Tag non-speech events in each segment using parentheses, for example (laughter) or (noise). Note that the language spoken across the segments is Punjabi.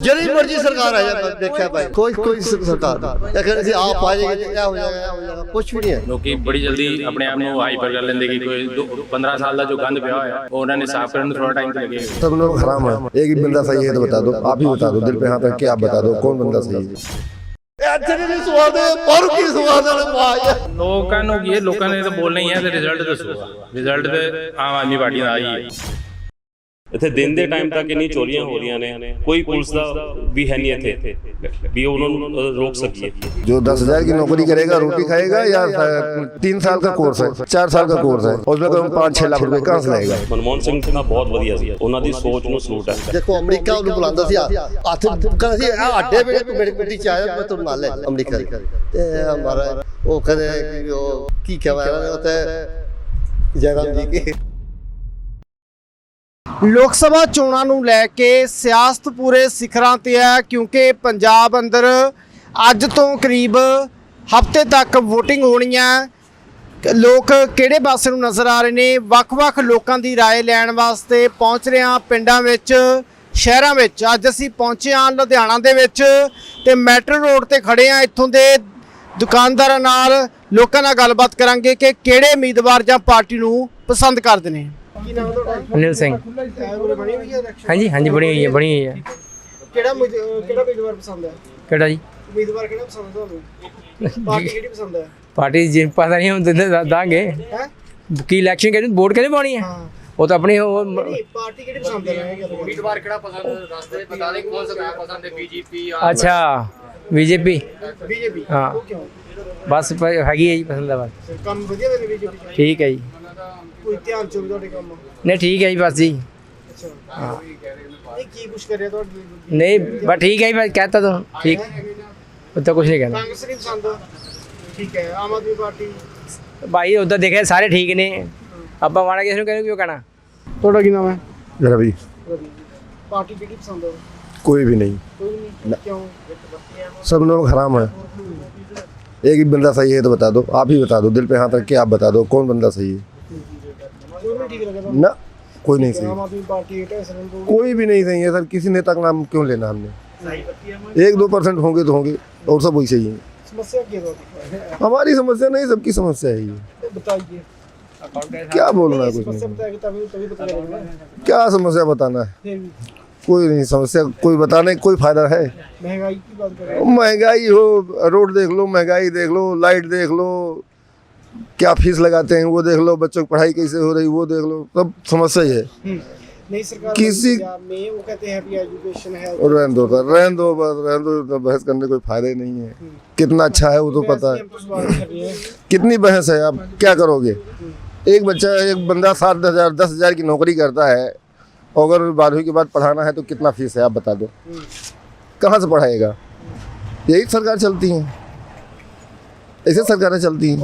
ਜਿਹੜੀ ਮਰਜ਼ੀ ਸਰਕਾਰ ਆ ਜਾਂਦਾ ਦੇਖਿਆ ਭਾਈ। ਕੋਈ ਕੋਈ ਸਰਕਾਰ ਅਗਰ ਅਸੀਂ ਆਪ ਆ ਜਾਏਗੀ ਕਿਆ ਹੋ ਜਾਏਗਾ ਕੁਝ ਵੀ ਨਹੀਂ ਲੋਕੀ ਬੜੀ ਜਲਦੀ ਆਪਣੇ ਆਪ ਨੂੰ ਹਾਈਪਰ ਕਰ ਲੈਂਦੇ ਕਿ ਕੋਈ 15 ਸਾਲ ਦਾ ਜੋ ਗੰਦ ਪਿਆ ਹੋਇਆ ਉਹ ਉਹਨਾਂ ਨੇ ਸਾਫ਼ ਕਰਨ ਨੂੰ ਥੋੜਾ ਟਾਈਮ ਲੱਗੇਗਾ ਸਭ ਨੂੰ ਹਰਾਮ ਹੈ। ਇੱਕ ਹੀ ਬੰਦਾ ਸਹੀ ਹੈ ਤਾਂ ਬਤਾ ਦਿਓ ਆਪ ਹੀ ਬਤਾ ਦਿਓ ਦਿਲ ਪੇ ਹੱਥ ਰੱਖ ਆਪ ਬਤਾ ਦਿਓ ਕੌਣ ਬੰਦਾ ਸਹੀ ਹੈ? ਇੱਥੇ ਨਹੀਂ ਸਵਾਦ ਪਰ ਕੀ ਸਵਾਦ ਵਾਲੇ ਪਾਇਆ ਲੋਕਾਂ ਨੂੰ ਕੀ ਲੋਕਾਂ ਨੇ ਤਾਂ ਬੋਲਣਾ ਹੀ ਹੈ ਤੇ ਰਿਜ਼ਲਟ ਦੱਸੋ। ਰਿਜ਼ਲਟ ਤੇ ਆਮ ਆਦਮੀ ਪਾਰਟੀ ਦਾ ਆਈ ਹੈ। ਇੱਥੇ ਦਿਨ ਦੇ ਟਾਈਮ ਤੱਕ ਇੰਨੀ ਚੋਰੀਆਂ ਹੋ ਰਹੀਆਂ ਨੇ ਕੋਈ ਪੁਲਿਸ ਦਾ ਵੀ ਹੈ ਨਹੀਂ ਇੱਥੇ ਵੀ ਉਹਨਾਂ ਨੂੰ ਅ, ਰੋਕ ਸਕੀਏ जो दस हजार की नौकरी करेगा रोटी खाएगा या तीन साल का कोर्स है चार साल का कोर्स है उसमें कम पाँच छह लाख रुपए कहाँ से लाएगा ਮਨਮੋਹਨ ਸਿੰਘ ਤਾਂ ਬਹੁਤ ਵਧੀਆ ਸੀ ਉਹਨਾਂ ਦੀ ਸੋਚ ਨੂੰ ਸਲੂਟ ਹੈ ਦੇਖੋ ਅਮਰੀਕਾ ਉਹਨੂੰ ਬੁਲਾਉਂਦਾ ਸੀ ਹੱਥ ਕਹਿੰਦਾ ਸੀ ਆ ਅੱਡੇ ਵੇਲੇ ਤੂੰ ਮੇਰੇ ਗੱਡੀ ਚ ਆਇਆ ਮੈਂ ਤੈਨੂੰ ਨਾਲ ਲੈ ਅਮਰੀਕਾ ਦੀ ਤੇ ਹਮਾਰਾ ਉਹ ਕਹਿੰਦੇ ਕਿ ਉਹ ਕੀ ਕਹਵਾ ਉਹ ਤੇ ਜੈਰਾਮ ਜੀ ਕੀ ਲੋਕ ਸਭਾ ਚੋਣਾਂ ਨੂੰ ਲੈ ਕੇ ਸਿਆਸਤ ਪੂਰੇ ਸਿਖਰਾਂ ਤੇ ਹੈ ਕਿਉਂਕਿ ਪੰਜਾਬ ਅੰਦਰ ਅੱਜ ਤੋਂ ਕਰੀਬ ਹਫ਼ਤੇ ਤੱਕ VOTING ਹੋਣੀ ਹੈ ਕ- ਲੋਕ ਕਿਹੜੇ ਪਾਸੇ ਨੂੰ ਨਜ਼ਰ ਆ ਰਹੇ ਨੇ ਵੱਖ-ਵੱਖ ਲੋਕਾਂ ਦੀ رائے ਲੈਣ ਵਾਸਤੇ ਪਹੁੰਚ ਰਹੇ ਹਾਂ ਪਿੰਡਾਂ ਵਿੱਚ ਸ਼ਹਿਰਾਂ ਵਿੱਚ ਅੱਜ ਅਸੀਂ ਪਹੁੰਚੇ ਹਾਂ ਲੁਧਿਆਣਾ ਦੇ ਵਿੱਚ ਤੇ ਮੈਟਰੋ ਰੋਡ ਤੇ ਖੜੇ ਹਾਂ ਇੱਥੋਂ ਦੇ ਦੁਕਾਨਦਾਰਾਂ ਨਾਲ ਲੋਕਾਂ ਨਾਲ ਗੱਲਬਾਤ ਕਰਾਂਗੇ ਕਿ ਕਿਹੜੇ ਉਮੀਦਵਾਰ ਜਾਂ ਪਾਰਟੀ ਨੂੰ ਪਸੰਦ ਕਰਦੇ ਨੇ ਕੀ ਨਾਮ ਤੁਹਾਡਾ? ਅਨਿਲ ਸਿੰਘ। ਬਣੀ ਹੋਈ ਹੈ election? ਹਾਂਜੀ ਹਾਂਜੀ ਬਣੀ ਹੋਈ ਹੈ ਬਣੀ ਹੋਈ ਹੈ। ਕਿਹੜਾ ਅਹ ਕਿਹੜਾ ਉਮੀਦਵਾਰ ਪਸੰਦ ਹੈ? ਕਿਹੜਾ ਜੀ? ਉਮੀਦਵਾਰ ਕਿਹੜਾ ਪਸੰਦ ਹੈ ਤੁਹਾਨੂੰ? ਪਾਰਟੀ ਕਿਹੜੀ ਪਸੰਦ ਹੈ? ਪਾਰਟੀ ਜੀ ਪਤਾ ਨਹੀਂ ਹੁਣ ਦਿੰਦੇ ਦੱਸ ਦਾਂਗੇ। ਹੈ? ਕੀ ਇਲੈਕਸ਼ਨ ਕਿਹਨੂੰ ਵੋਟ ਕਿਹਨੇ ਪਾਉਣੀ ਹੈ? ਹਾਂ। ਉਹ ਤਾਂ ਆਪਣੀ ਉਹ ਮ- ਨਹੀਂ ਪਾਰਟੀ ਕਿਹੜੀ ਪਸੰਦ ਹੈ? ਉਮੀਦਵਾਰ ਅੱਛਾ ਬੀਜੇਪੀ। ਬੀਜੇਪੀ। ਹਾਂ। ਉਹ ਕਿਉਂ? ਬਸ ਪ- ਹੈਗੀ ਹੈ ਜੀ ਪਸੰਦ ਆ ਬਸ। ਕੰਮ ਵਧੀਆ ਦੇ ਨੇ ਬੀਜੇਪੀ ਠੀਕ ਹੈ ਜੀ। ਕੋਈ ਧਿਆਨ ਚ ਵੀ ਤੁਹਾਡੇ ਕੰਮ ਨਹੀਂ ਠੀਕ ਹੈ ਜੀ ਬਸ ਜੀ ਅੱਛਾ ਹਾਂ ਇਹ ਕੀ ਕੁਛ ਕਰ ਰਿਹਾ ਤੁਹਾਡੇ ਨਹੀਂ ਬਸ ਠੀਕ ਹੈ ਜੀ ਬਸ ਕਹਤਾ ਤੂੰ ਠੀਕ ਉਹ ਤਾਂ ਕੁਝ ਨਹੀਂ ਕਹਿਣਾ ਕਾਂਗਰਸ ਨਹੀਂ ਪਸੰਦ ਠੀਕ ਹੈ ਆਮ ਆਦਮੀ ਪਾਰਟੀ ਭਾਈ ਉਧਰ ਦੇਖਿਆ ਸਾਰੇ ਠੀਕ ਨੇ ਆਪਾਂ ਮਾੜਾ ਕਿਸੇ ਨੂੰ ਕਹਿੰਦੇ ਕਿਉਂ ਕਹਿਣਾ ਤੁਹਾਡਾ ਕੀ ਨਾਮ ਹੈ रवि ਪਾਰਟੀ ਕਿਹੜੀ ਪਸੰਦ ਹੈ कोई भी नहीं ਕੋਈ ਨਹੀਂ ਕਿਉਂ सब लोग हराम है एक ही बंदा सही है तो बता दो आप ही बता दो दिल पे हाथ रख के आप बता दो कौन बंदा सही है ठीक ना कोई नहीं सही। कोई भी नहीं सही है सर किसी नेता का नाम क्यों लेना हमने? एक दो परसेंट होंगे तो होंगे और सब वही सही है। हमारी समस्या नहीं सबकी समस्या है ये। क्या बोलना है कुछ नहीं। क्या समस्या बताना है? कोई नहीं समस्या कोई बताने कोई फ़ायदा है? महँगाई की बात महँगाई हो रोड देख लो महँगाई देख लो लाइट देख लो क्या फ़ीस लगाते हैं वो देख लो बच्चों की पढ़ाई कैसे हो रही वो देख लो सब समस्या ही है। हम्म। सरकार किसी- में वो कहते हैं एजुकेशन है और रहने दो रहने दो बस रहने दो बहस करने कोई फ़ायदा ही नहीं है। कितना अच्छा है वो तो पता है। तो कितनी बहस है आप क्या करोगे? एक बच्चा एक बंदा सात हज़ार दस हज़ार की नौकरी करता है और अगर बारहवीं के बाद पढ़ाना है तो कितना फ़ीस है आप बता दो। कहाँ से पढ़ाएगा? यही सरकार चलती है। ऐसे सरकारें चलती हैं।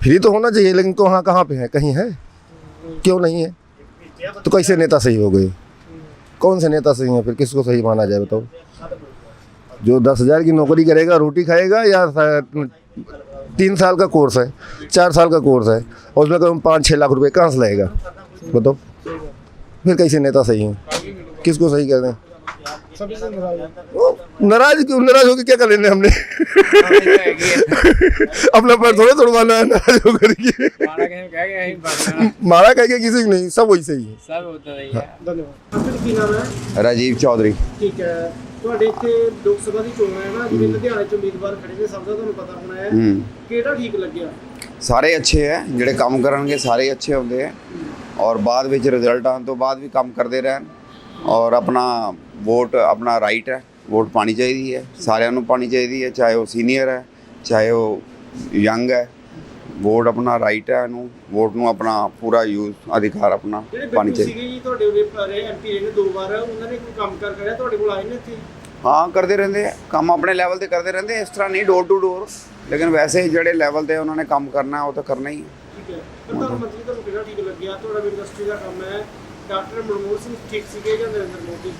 फ्री तो होना चाहिए लेकिन कहाँ कहाँ पे है? कहीं है? क्यों नहीं है? तो कैसे नेता सही हो गए? कौन से नेता सही है? फिर किसको सही माना जाए बताओ। जो दस हज़ार की नौकरी करेगा रोटी खाएगा या तीन साल का कोर्स है चार साल का कोर्स है और उसमें कम पाँच छः लाख रुपए कहाँ से लाएगा? बताओ। फिर कैसे नेता सही है? किसको सही कह रहे हैं? नाराज हैं। वो नाराज क्यों नाराज होकर क्या कर लेने हमने अपना पैर थोड़ा तोड़वाना है नाराज होकर के मारा कह के किसी को नहीं सब वही सही है ਸਭ ਉਦਾਂ ਹੀ ਹੈ ਧੰਨਵਾਦ ਆਪਣਾ ਕੀ ਨਾਮ ਹੈ ਰਾਜੀਵ ਚੌਧਰੀ ਠੀਕ ਹੈ ਤੁਹਾਡੇ ਇੱਥੇ ਲੋਕ ਸਭਾ ਦੀ ਚੋਣ ਹੈ ਨਾ ਜਿਵੇਂ ਲੁਧਿਆਣੇ ਚ ਉਮੀਦਵਾਰ ਖੜੇ ਨੇ ਸਭ ਦਾ ਤੁਹਾਨੂੰ ਪਤਾ ਹੋਣਾ ਹੈ ਹੂੰ ਕਿਹੜਾ ਠੀਕ ਲੱਗਿਆ ਸਾਰੇ ਅੱਛੇ ਹੈ ਜਿਹੜੇ ਕੰਮ ਕਰਨਗੇ ਸਾਰੇ ਅੱਛੇ ਹੁੰਦੇ ਹੈ ਔਰ ਬਾਅਦ ਵਿੱਚ ਰਿਜ਼ਲਟ ਆਉਣ ਤੋਂ ਬਾਅਦ ਵੀ ਕੰਮ ਕਰਦੇ ਰਹਿਣ ਔਰ ਆਪਣਾ ਵੋਟ ਆਪਣਾ ਰਾਈਟ ਹੈ ਵੋਟ ਪਾਣੀ ਚਾਹੀਦੀ ਹੈ ਸਾਰਿਆਂ ਨੂੰ ਪਾਣੀ ਚਾਹੀਦੀ ਹੈ ਚਾਹੇ ਉਹ ਸੀਨੀਅਰ ਹੈ ਚਾਹੇ ਉਹ ਯੰਗ ਹੈ ਵੋਟ ਆਪਣਾ ਰਾਈਟ ਹੈ ਇਹਨੂੰ ਵੋਟ ਨੂੰ ਆਪਣਾ ਪੂਰਾ ਯੂਜ਼ ਅਧਿਕਾਰ ਆਪਣਾ ਜਿਹੜੇ ਪਾਣੀ ਚਾਹੀਦਾ। ਸੀਗੇ ਜੀ ਤੁਹਾਡੇ ਉਰੇ ਰਹੇ ਐਮਪੀ ਨੇ ਦੋ ਵਾਰ ਉਹਨਾਂ ਨੇ ਕੋਈ ਕੰਮ ਕਰ ਕਰਿਆ ਤੁਹਾਡੇ ਕੋਲ ਆਏ ਨੇ ਇੱਥੇ? ਹਾਂ ਕਰਦੇ ਰਹਿੰਦੇ ਹੈ ਕੰਮ ਆਪਣੇ ਲੈਵਲ ਤੇ ਕਰਦੇ ਰਹਿੰਦੇ ਇਸ ਤਰ੍ਹਾਂ ਨਹੀਂ ਡੋਰ ਟੂ ਡੋਰ ਲੇਕਿਨ ਵੈਸੇ ਜਿਹੜੇ ਲੈਵਲ ਤੇ ਉਹਨਾਂ ਨੇ ਕੰਮ ਕਰਨਾ ਉਹ ਤਾਂ ਕਰਨਾ ਹੀ ਹੈ ਠੀਕ ਹੈ ਪ੍ਰਧਾਨ ਮੰਤਰੀ ਤੁਹਾਨੂੰ ਕਿਹੜਾ ਠੀਕ ਲੱਗਿਆ? ਤੁਹਾਡਾ ਵੀ ਇੰਡਸਟਰੀ ਦਾ ਕੰਮ ਹੈ ਡਾਕਟਰ ਮਨਮੋਹਨ ਸਿੰਘ ਠੀਕ ਸੀਗੇ ਜਾਂ ਨਰਿੰਦਰ ਮੋਦੀ?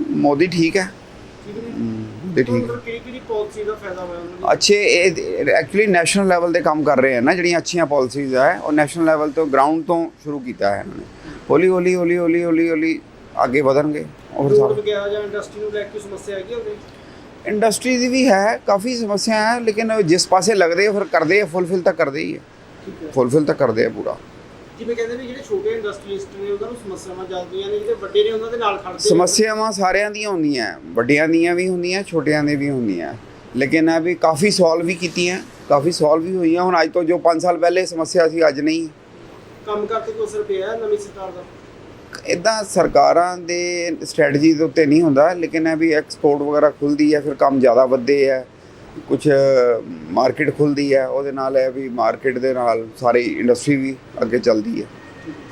ਮੋਦੀ ਠੀਕ ਹੈ। ਤੇ ਠੀਕ ਹੈ। ਤੁਹਾਨੂੰ ਕਿਹੜੀ ਕਿਹੜੀ ਪਾਲਿਸੀ ਦਾ ਫਾਇਦਾ ਹੋਇਆ ਉਹਨਾਂ ਨੂੰ? ਅੱਛੇ ਇਹ ਐਕਚੁਅਲੀ ਨੈਸ਼ਨਲ ਲੈਵਲ ਤੇ ਕੰਮ ਕਰ ਰਹੇ ਹਨ ਨਾ ਜਿਹੜੀਆਂ ਅੱਛੀਆਂ ਪਾਲਿਸੀਜ਼ ਹੈ ਉਹ ਨੈਸ਼ਨਲ ਲੈਵਲ ਤੋਂ ਗਰਾਊਂਡ ਤੋਂ ਸ਼ੁਰੂ ਕੀਤਾ ਹੈ ਇਹਨਾਂ ਨੇ। ਹੌਲੀ ਹੌਲੀ ਹੌਲੀ ਹੌਲੀ ਹੌਲੀ ਹੌਲੀ ਅੱਗੇ ਵਧਣਗੇ ਔਰ ਰੋਡ ਸਾਰਾ। ਵਗੈਰਾ ਜਾਂ ਇੰਡਸਟਰੀ ਨੂੰ ਲੈ ਕੇ ਸਮੱਸਿਆ ਹੈਗੀ ਹੋਵੇ ਇੰਡਸਟਰੀ ਦੀ ਵੀ ਹੈ ਕਾਫੀ ਸਮੱਸਿਆ ਹੈ ਲੇਕਿਨ ਜਿਸ ਪਾਸੇ ਲੱਗਦੇ ਆ ਫਿਰ ਕਰਦੇ ਆ ਫੁੱਲਫਿਲ ਤਾਂ ਕਰਦੇ ਹੀ ਹੈ। ਫੁੱਲਫਿਲ ਤਾਂ ਕਰਦੇ ਆ ਪੂਰਾ। ਜਿਵੇਂ ਕਹਿੰਦੇ ਵੀ ਜਿਹੜੇ ਛੋਟੇ ਇੰਡਸਟਰੀਸਟ ਨੇ ਉਹਨਾਂ ਨੂੰ ਸਮੱਸਿਆਵਾਂ ਜ਼ਿਆਦੀਆਂ ਨੇ ਜਿਹੜੇ ਵੱਡੇ ਨੇ ਉਹਨਾਂ ਦੇ ਨਾਲ ਖੜਦੇ ਨੇ। ਸਮੱਸਿਆਵਾਂ ਸਾਰਿਆਂ ਦੀਆਂ ਹੁੰਦੀਆਂ ਵੱਡਿਆਂ ਦੀਆਂ ਵੀ ਹੁੰਦੀਆਂ ਛੋਟਿਆਂ ਦੀਆਂ ਵੀ ਹੁੰਦੀਆਂ। ਲੇਕਿਨ ਇਹ ਵੀ ਕਾਫੀ ਸੋਲਵ ਵੀ ਕੀਤੀਆਂ ਕਾਫੀ ਸੋਲਵ ਵੀ ਹੋਈਆਂ। ਹੁਣ ਅੱਜ ਤੋਂ ਜੋ 5 ਸਾਲ ਪਹਿਲੇ ਸਮੱਸਿਆ ਸੀ ਅੱਜ ਨਹੀਂ। ਕੰਮ ਕਰਕੇ ਕੋਈ ਅਸਰ ਪਿਆ ਨਵੀਂ ਸਰਕਾਰ ਦਾ? ਇਦਾਂ ਸਰਕਾਰਾਂ ਦੇ ਸਟ੍ਰੈਟਜੀ ਦੇ ਉੱਤੇ ਨਹੀਂ ਹੁੰਦਾ ਲੇਕਿਨ ਇਹ ਵੀ ਐਕਸਪੋਰਟ ਵਗੈਰਾ ਖੁੱਲਦੀ ਹੈ ਫਿਰ ਕੰਮ ਜ਼ਿਆਦਾ ਵੱਧਦੇ ਹੈ। ਕੁਝ ਮਾਰਕੀਟ ਖੁੱਲਦੀ ਹੈ ਉਹਦੇ ਨਾਲ ਇਹ ਵੀ ਮਾਰਕੀਟ ਦੇ ਨਾਲ ਸਾਰੀ ਇੰਡਸਟਰੀ ਵੀ ਅੱਗੇ ਚੱਲਦੀ ਹੈ।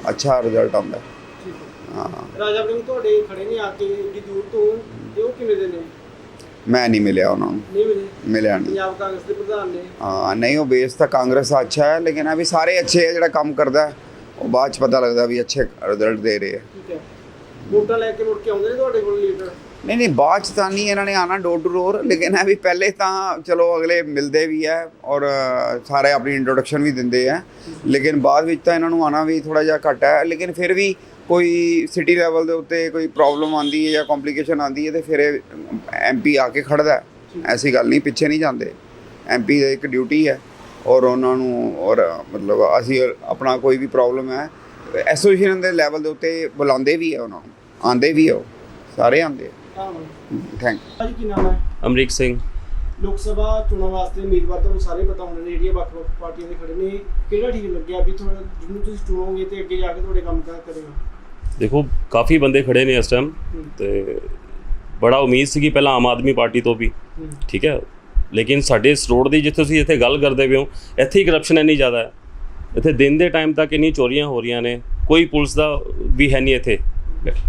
ਅੱਛਾ ਰਿਜ਼ਲਟ ਆਉਂਦਾ। ਹੈ। ਠੀਕ ਹੈ। ਹਾਂ। ਰਾਜਾ ਵੜਿੰਗ ਤੁਹਾਡੇ ਖੜੇ ਨੇ ਆ ਕੇ ਏਡੀ ਦੂਰ ਤੋਂ ਤੇ ਉਹ ਕਿਵੇਂ ਦੇ ਨੇ? ਮੈਂ ਨਹੀਂ ਮਿਲਿਆ ਉਹਨਾਂ ਨੂੰ। ਨਹੀਂ ਮਿਲੇ? ਮਿਲਿਆ ਨਹੀਂ। ਪੰਜਾਬ ਕਾਂਗਰਸ ਦੇ ਪ੍ਰਧਾਨ ਨੇ। ਹਾਂ ਨਹੀਂ ਉਹ ਬੇਸ ਤਾਂ ਕਾਂਗਰਸ ਦਾ ਅੱਛਾ ਹੈ ਲੇਕਿਨ ਇਹ ਵੀ ਸਾਰੇ ਅੱਛੇ ਹੈ ਜਿਹੜਾ ਕੰਮ ਕਰਦਾ ਹੈ, ਉਹ ਬਾਅਦ ਚ ਪਤਾ ਲੱਗਦਾ ਵੀ ਅੱਛੇ ਰਿਜ਼ਲਟ ਦੇ ਰਹੇ ਹੈ ਠੀਕ ਹੈ। ਵੋਟਾਂ ਲੈ ਕੇ ਮੁੜ ਕੇ ਆਉਂਦੇ ਨੇ ਤੁਹਾਡੇ ਕੋਲ ਲੀਡਰ? ਨਹੀਂ ਨਹੀਂ, ਬਾਅਦ ਚ ਤਾਂ ਨਹੀਂ ਇਹਨਾਂ ਨੇ ਆਣਾ ਡੋਰ ਟੂ ਡੋਰ ਲੇਕਿਨ ਇਹ ਵੀ ਪਹਿਲੇ ਤਾਂ ਚਲੋ ਅਗਲੇ ਮਿਲਦੇ ਵੀ ਹੈ ਔਰ ਸਾਰੇ ਆਪਣੀ ਇੰਟਰੋਡਕਸ਼ਨ ਵੀ ਦਿੰਦੇ ਆ ਲੇਕਿਨ ਬਾਅਦ ਵਿੱਚ ਤਾਂ ਇਹਨਾਂ ਨੂੰ ਆਣਾ ਵੀ ਥੋੜਾ ਜਿਹਾ ਘੱਟ ਹੈ। ਲੇਕਿਨ ਫਿਰ ਵੀ ਕੋਈ ਸਿਟੀ ਲੈਵਲ ਦੇ ਉੱਤੇ ਕੋਈ ਪ੍ਰੋਬਲਮ ਆਂਦੀ ਹੈ ਜਾਂ ਕੰਪਲਿਕੇਸ਼ਨ ਆਂਦੀ ਹੈ ਤੇ ਫਿਰ ਐਮਪੀ ਆ ਕੇ ਖੜਦਾ ਐਸੀ ਗੱਲ ਨਹੀਂ, ਪਿੱਛੇ ਨਹੀਂ ਜਾਂਦੇ। ਐਮਪੀ ਦੀ ਇੱਕ ਡਿਊਟੀ ਹੈ ਔਰ ਉਹਨਾਂ ਨੂੰ ਔਰ, ਮਤਲਬ ਅਸੀਂ ਆਪਣਾ ਕੋਈ ਵੀ ਪ੍ਰੋਬਲਮ ਹੈ ਐਸੋਸੀਏਸ਼ਨ ਦੇ ਲੈਵਲ ਦੇ ਉੱਤੇ ਬੁਲਾਉਂਦੇ ਵੀ ਹੈ ਉਹਨਾਂ ਨੂੰ। ਆਂਦੇ ਵੀ ਹੈ ਉਹ, ਸਾਰੇ ਆਂਦੇ ਥੈਂਕ ਅੱਜ ਕੀ ਨਾਮ ਹੈ? ਅਮਰੀਕ ਸਿੰਘ। ਲੋਕ ਸਭਾ ਚੋਣਾਂ ਵਾਸਤੇ ਉਮੀਦਵਾਰ ਤੁਹਾਨੂੰ ਸਾਰੇ ਪਤਾ ਹੋਣੇ ਨੇ ਜਿਹੜੀਆਂ ਵੱਖ-ਵੱਖ ਪਾਰਟੀਆਂ ਦੇ ਖੜੇ ਨੇ। ਕਿਹੜਾ ਠੀਕ ਲੱਗਿਆ ਵੀ ਤੁਹਾਡਾ ਜਿਹਨੂੰ ਤੁਸੀਂ ਚੁਣੋਗੇ ਤੇ ਅੱਗੇ ਜਾ ਕੇ ਤੁਹਾਡੇ ਕੰਮ ਕਾਰ ਕਰੇਗਾ? ਦੇਖੋ ਕਾਫੀ ਬੰਦੇ ਖੜੇ ਨੇ ਇਸ ਟਾਈਮ ਤੇ ਬੜਾ ਉਮੀਦ ਸੀ ਕਿ ਪਹਿਲਾਂ ਆਮ ਆਦਮੀ ਪਾਰਟੀ ਤੋਂ ਵੀ। ਠੀਕ ਹੈ? ਲੇਕਿਨ ਸਾਡੇ ਇਸ ਰੋਡ ਦੀ ਜਿੱਥੇ ਤੁਸੀਂ ਇੱਥੇ ਗੱਲ ਕਰਦੇ ਪਏ ਹੋ ਇੱਥੇ ਹੀ ਕਰਪਸ਼ਨ ਇੰਨੀ ਜ਼ਿਆਦਾ ਹੈ। ਇੱਥੇ ਦਿਨ ਦੇ ਟਾਈਮ ਤੱਕ ਇੰਨੀ ਚੋਰੀਆਂ ਹੋ ਰਹੀਆਂ ਨੇ। ਕੋਈ ਪੁਲਿਸ ਦਾ ਵੀ ਹੈ ਨਹੀਂ ਇੱਥੇ।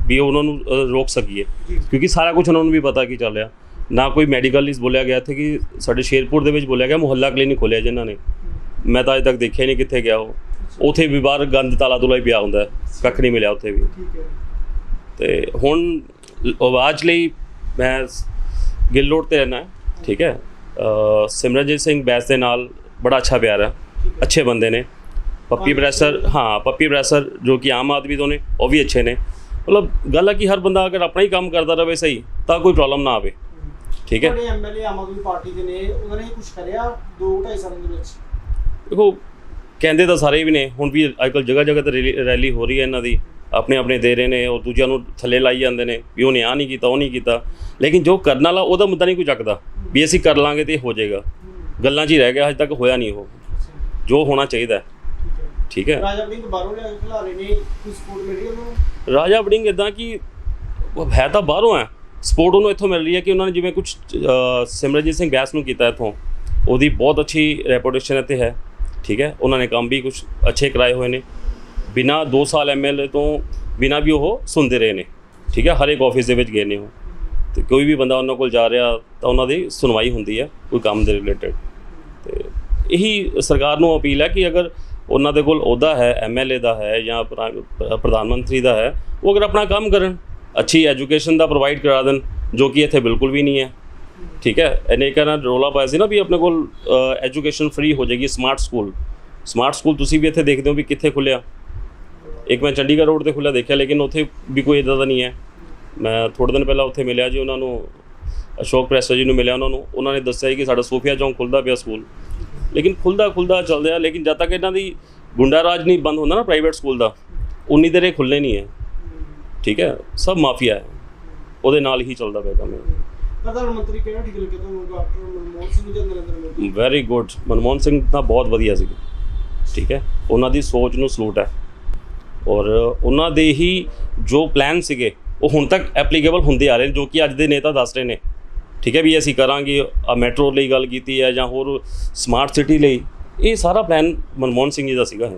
ਵੀ ਉਹਨਾਂ ਨੂੰ ਅ, ਰੋਕ ਸਕੀਏ। ਕਿਉਂਕਿ ਸਾਰਾ ਕੁਝ ਉਹਨਾਂ ਨੂੰ ਵੀ ਪਤਾ ਕੀ ਚੱਲ ਰਿਹਾ। ਨਾ ਕੋਈ ਮੈਡੀਕਲ ਇਸ ਬੋਲਿਆ ਗਿਆ ਇੱਥੇ ਕਿ ਸਾਡੇ ਸ਼ੇਰਪੁਰ ਦੇ ਵਿੱਚ ਬੋਲਿਆ ਗਿਆ ਮੁਹੱਲਾ ਕਲੀਨਿਕ ਖੋਲਿਆ ਜਿਨ੍ਹਾਂ ਨੇ। ਮੈਂ ਤਾਂ ਅਜੇ ਤੱਕ ਦੇਖਿਆ ਨਹੀਂ ਕਿੱਥੇ ਗਿਆ ਉਹ। ਉਥੇ ਵੀ ਬਾਹਰ ਗੰਦ ਤਾਲਾ ਤੁਲਾ ਹੀ ਪਿਆ ਹੁੰਦਾ ਹੈ। ਕੱਖ ਨਹੀਂ ਮਿਲਿਆ ਉੱਥੇ ਵੀ। ਠੀਕ ਹੈ ਤੇ ਹੁਣ ਲ- ਆਵਾਜ਼ ਲਈ ਮੈਂ ਸ- ਗਿੱਲ ਰੋਡ ਤੇ ਰਹਿਣਾ ਠੀਕ ਹੈ? ਅ, ਸਿਮਰਨਜੀਤ ਸਿੰਘ ਬੈਸ ਦੇ ਨਾਲ ਬੜਾ ਅੱਛਾ ਪਿਆਰ ਹੈ ਅੱਛੇ ਬੰਦੇ ਨੇ। ਪੱਪੀ ਬ੍ਰੈਸਰ ਹਾਂ ਪੱਪੀ ਬ੍ਰੈਸਰ ਜੋ ਕਿ ਆਮ ਆਦਮੀ ਤੋਂ ਨੇ ਉਹ ਵੀ ਅੱਛੇ ਨੇ। ਮਤਲਬ ਗੱਲ ਹੈ ਕਿ ਹਰ ਬੰਦਾ ਅਗਰ ਆਪਣਾ ਹੀ ਕੰਮ ਕਰਦਾ ਰਹੇ ਸਹੀ ਤਾਂ ਕੋਈ ਪ੍ਰੋਬਲਮ ਨਾ ਆਵੇ। ਠੀਕ ਹੈ? ਤੁਹਾਡੇ ਐਮਐਲਏ ਆਮ ਆਦਮੀ ਪਾਰਟੀ ਦੇ ਨੇ ਉਹਨਾਂ ਨੇ ਕੁਝ ਕਰਿਆ 2.5 ਸਾਲਾਂ ਦੇ ਵਿੱਚ? ਦੇਖੋ ਕਹਿੰਦੇ ਤਾਂ ਸਾਰੇ ਵੀ ਨੇ ਹੁਣ ਵੀ ਅੱਜਕੱਲ ਜਗ੍ਹਾ ਜਗ੍ਹਾ ਤੇ ਰੈਲੀ- ਹੋ ਰਹੀ ਹੈ ਇਹਨਾਂ ਦੀ। ਆਪਣੇ ਆਪਣੇ ਦੇ ਰਹੇ ਨੇ ਔਰ ਦੂਜਿਆਂ ਨੂੰ ਥੱਲੇ ਲਾਈ ਜਾਂਦੇ ਨੇ ਵੀ ਉਹਨੇ ਆ ਨਹੀਂ ਕੀਤਾ ਉਹ ਨਹੀਂ ਕੀਤਾ। ਲੇਕਿਨ ਜੋ ਕਰਨ ਵਾਲਾ ਉਹਦਾ ਮੁੱਦਾ ਨਹੀਂ ਕੋਈ ਚੱਕਦਾ। ਵੀ ਅਸੀਂ ਕਰ ਲਾਂਗੇ ਤੇ ਹੋ ਜਾਏਗਾ। ਗੱਲਾਂ 'ਚ ਹੀ ਰਹਿ ਗਿਆ ਹਜੇ ਤੱਕ ਹੋਇਆ ਨਹੀਂ ਉਹ। ਜੋ ਹੋਣਾ ਚਾਹੀਦਾ। ਠੀਕ ਹੈ। ਰਾਜਾ ਵੜਿੰਗ ਬਾਹਰੋਂ ਲਿਆ ਕੇ ਖਿਲਾ ਰਹੇ ਨੇ ਕੋਈ ਸਪੋਰਟ ਮਿਲ ਰਹੀ ਉਹਨਾਂ? ਨੂੰ ਰਾਜਾ ਵੜਿੰਗ ਇਦਾਂ ਕਿ ਉਹ ਹੈ ਤਾਂ ਬਾਹਰੋਂ ਹੈ। ਸਪੋਰਟ ਉਹਨੂੰ ਇੱਥੋਂ ਮਿਲ ਰਹੀ ਹੈ ਕਿ ਉਹਨਾਂ ਨੇ ਜਿਵੇਂ ਕੁਝ ਸਿਮਰਨਜੀਤ ਸਿੰਘ ਬੈਸ ਨੂੰ ਕੀਤਾ ਇੱਥੋਂ। ਉਹਦੀ ਬਹੁਤ ਅੱਛੀ ਰੈਪੂਟੇਸ਼ਨ ਇੱਥੇ ਹੈ। ਠੀਕ ਹੈ। ਉਹਨਾਂ ਨੇ ਕੰਮ ਵੀ ਕੁਝ ਅੱਛੇ ਕਰਾਏ ਹੋਏ ਨੇ। ਬਿਨਾ 2 ਸਾਲ ਐਮਐਲਏ ਤੋਂ ਬਿਨਾ ਵੀ ਉਹ ਸੁਣਦੇ ਰਹੇ ਨੇ। ਠੀਕ ਹੈ। ਹਰ ਇੱਕ ਆਫਿਸ ਦੇ ਵਿੱਚ ਗਏ ਨੇ ਉਹ। ਤੇ ਕੋਈ ਵੀ ਬੰਦਾ ਉਹਨਾਂ ਕੋਲ ਜਾ ਰਿਹਾ ਤਾਂ ਉਹਨਾਂ ਦੀ ਸੁਣਵਾਈ ਹੁੰਦੀ ਹੈ ਕੋਈ ਕੰਮ ਦੇ ਰਿਲੇਟਡ ਤੇ ਇਹੀ ਸਰਕਾਰ ਨੂੰ ਅਪੀਲ ਹੈ ਕਿ ਅਗਰ ਉਹਨਾਂ ਦੇ ਕੋਲ ਅਹੁਦਾ ਹੈ ਐਮਐਲਏ ਦਾ ਹੈ ਜਾਂ ਪ੍ਰਾ- ਪ੍ਰਧਾਨ ਮੰਤਰੀ ਦਾ ਹੈ, ਉਹ ਅਗਰ ਆਪਣਾ ਕੰਮ ਕਰਨ, ਅੱਛੀ ਐਜੂਕੇਸ਼ਨ ਦਾ ਪ੍ਰੋਵਾਈਡ ਕਰਾ ਦੇਣ, ਜੋ ਕਿ ਇੱਥੇ ਬਿਲਕੁਲ ਵੀ ਨਹੀਂ ਹੈ। ਠੀਕ ਹੈ? ਇਹਨੇ ਨਾਲ ਰੋਲਾ ਪਾਇਆ ਸੀ ਨਾ ਵੀ ਆਪਣੇ ਕੋਲ ਐਜੂਕੇਸ਼ਨ ਫ੍ਰੀ ਹੋ ਜਾਏਗੀ ਸਮਾਰਟ ਸਕੂਲ ਸਮਾਰਟ ਸਕੂਲ ਤੁਸੀਂ ਵੀ ਇੱਥੇ ਦੇਖਦੇ ਹੋ ਵੀ ਕਿੱਥੇ ਖੁੱਲਿਆ ਇੱਕ ਮੈਂ ਚੰਡੀਗੜ੍ਹ ਰੋਡ ਤੇ ਖੁੱਲਿਆ ਦੇਖਿਆ, ਲੇਕਿਨ ਉੱਥੇ ਵੀ ਕੋਈ ਇਦਾਂ ਦਾ ਨਹੀਂ ਹੈ। ਮੈਂ ਥੋੜੇ ਦਿਨ ਪਹਿਲਾਂ ਉੱਥੇ ਮਿਲਿਆ ਜੀ ਉਹਨਾਂ ਨੂੰ, ਅਸ਼ੋਕ ਪ੍ਰੈਸਰ ਜੀ ਨੂੰ ਮਿਲਿਆ ਉਹਨਾਂ ਨੂੰ। ਉਹਨਾਂ ਨੇ ਦੱਸਿਆ ਕਿ ਸਾਡਾ ਸੋਫੀਆ ਚੌਂਕ ਖੁੱਲਦਾ ਪਿਆ ਸਕੂਲ ਲੇਕਿਨ ਖੁੱਲਦਾ ਖੁੱਲਦਾ ਚੱਲ ਰਿਹਾ ਲੇਕਿਨ ਜਦ ਤੱਕ ਇਹਨਾਂ ਦੀ ਗੁੰਡਾ ਰਾਜ ਨਹੀਂ ਬੰਦ ਹੁੰਦਾ ਨਾ ਪ੍ਰਾਈਵੇਟ ਸਕੂਲ ਦਾ ਉਨੀ ਦੇਰ ਇਹ ਖੁੱਲ੍ਹਣੇ ਨਹੀਂ ਹੈ। ਠੀਕ ਹੈ? ਸਭ ਮਾਫੀਆ ਹੈ। ਉਹਦੇ ਨਾਲ ਹੀ ਚੱਲਦਾ ਪਿਆ ਕੰਮ ਪ੍ਰਧਾਨ ਮੰਤਰੀ ਕਿਹੜਾ ਠੀਕ ਲੱਗਿਆ ਤੁਹਾਨੂੰ? ਡਾਕਟਰ ਮਨਮੋਹਨ ਸਿੰਘ ਜਾਂ ਨਰਿੰਦਰ ਮੋਦੀ? ਵੈਰੀ ਗੁੱਡ ਮਨਮੋਹਨ ਸਿੰਘ ਤਾਂ ਬਹੁਤ ਵਧੀਆ ਸੀ ਠੀਕ ਹੈ? ਉਹਨਾਂ ਦੀ ਸੋਚ ਨੂੰ ਸਲੂਟ ਹੈ। ਔਰ ਉਹਨਾਂ ਦੇ ਹੀ ਜੋ ਪਲਾਨ ਸੀਗੇ ਉਹ ਹੁਣ ਤੱਕ ਐਪਲੀਕੇਬਲ ਹੁੰਦੇ ਆ ਰਹੇ ਨੇ ਜੋ ਕਿ ਅੱਜ ਦੇ ਨੇਤਾ ਦੱਸ ਰਹੇ ਨੇ। ਠੀਕ ਹੈ ਵੀ ਅਸੀਂ ਕਰਾਂਗੇ ਆ ਮੈਟਰੋ ਲਈ ਗੱਲ ਕੀਤੀ ਹੈ ਜਾਂ ਹੋਰ ਸਮਾਰਟ ਸਿਟੀ ਲਈ, ਇਹ ਸਾਰਾ ਪਲਾਨ ਮਨਮੋਹਨ ਸਿੰਘ ਜੀ ਦਾ ਸੀਗਾ ਇਹ।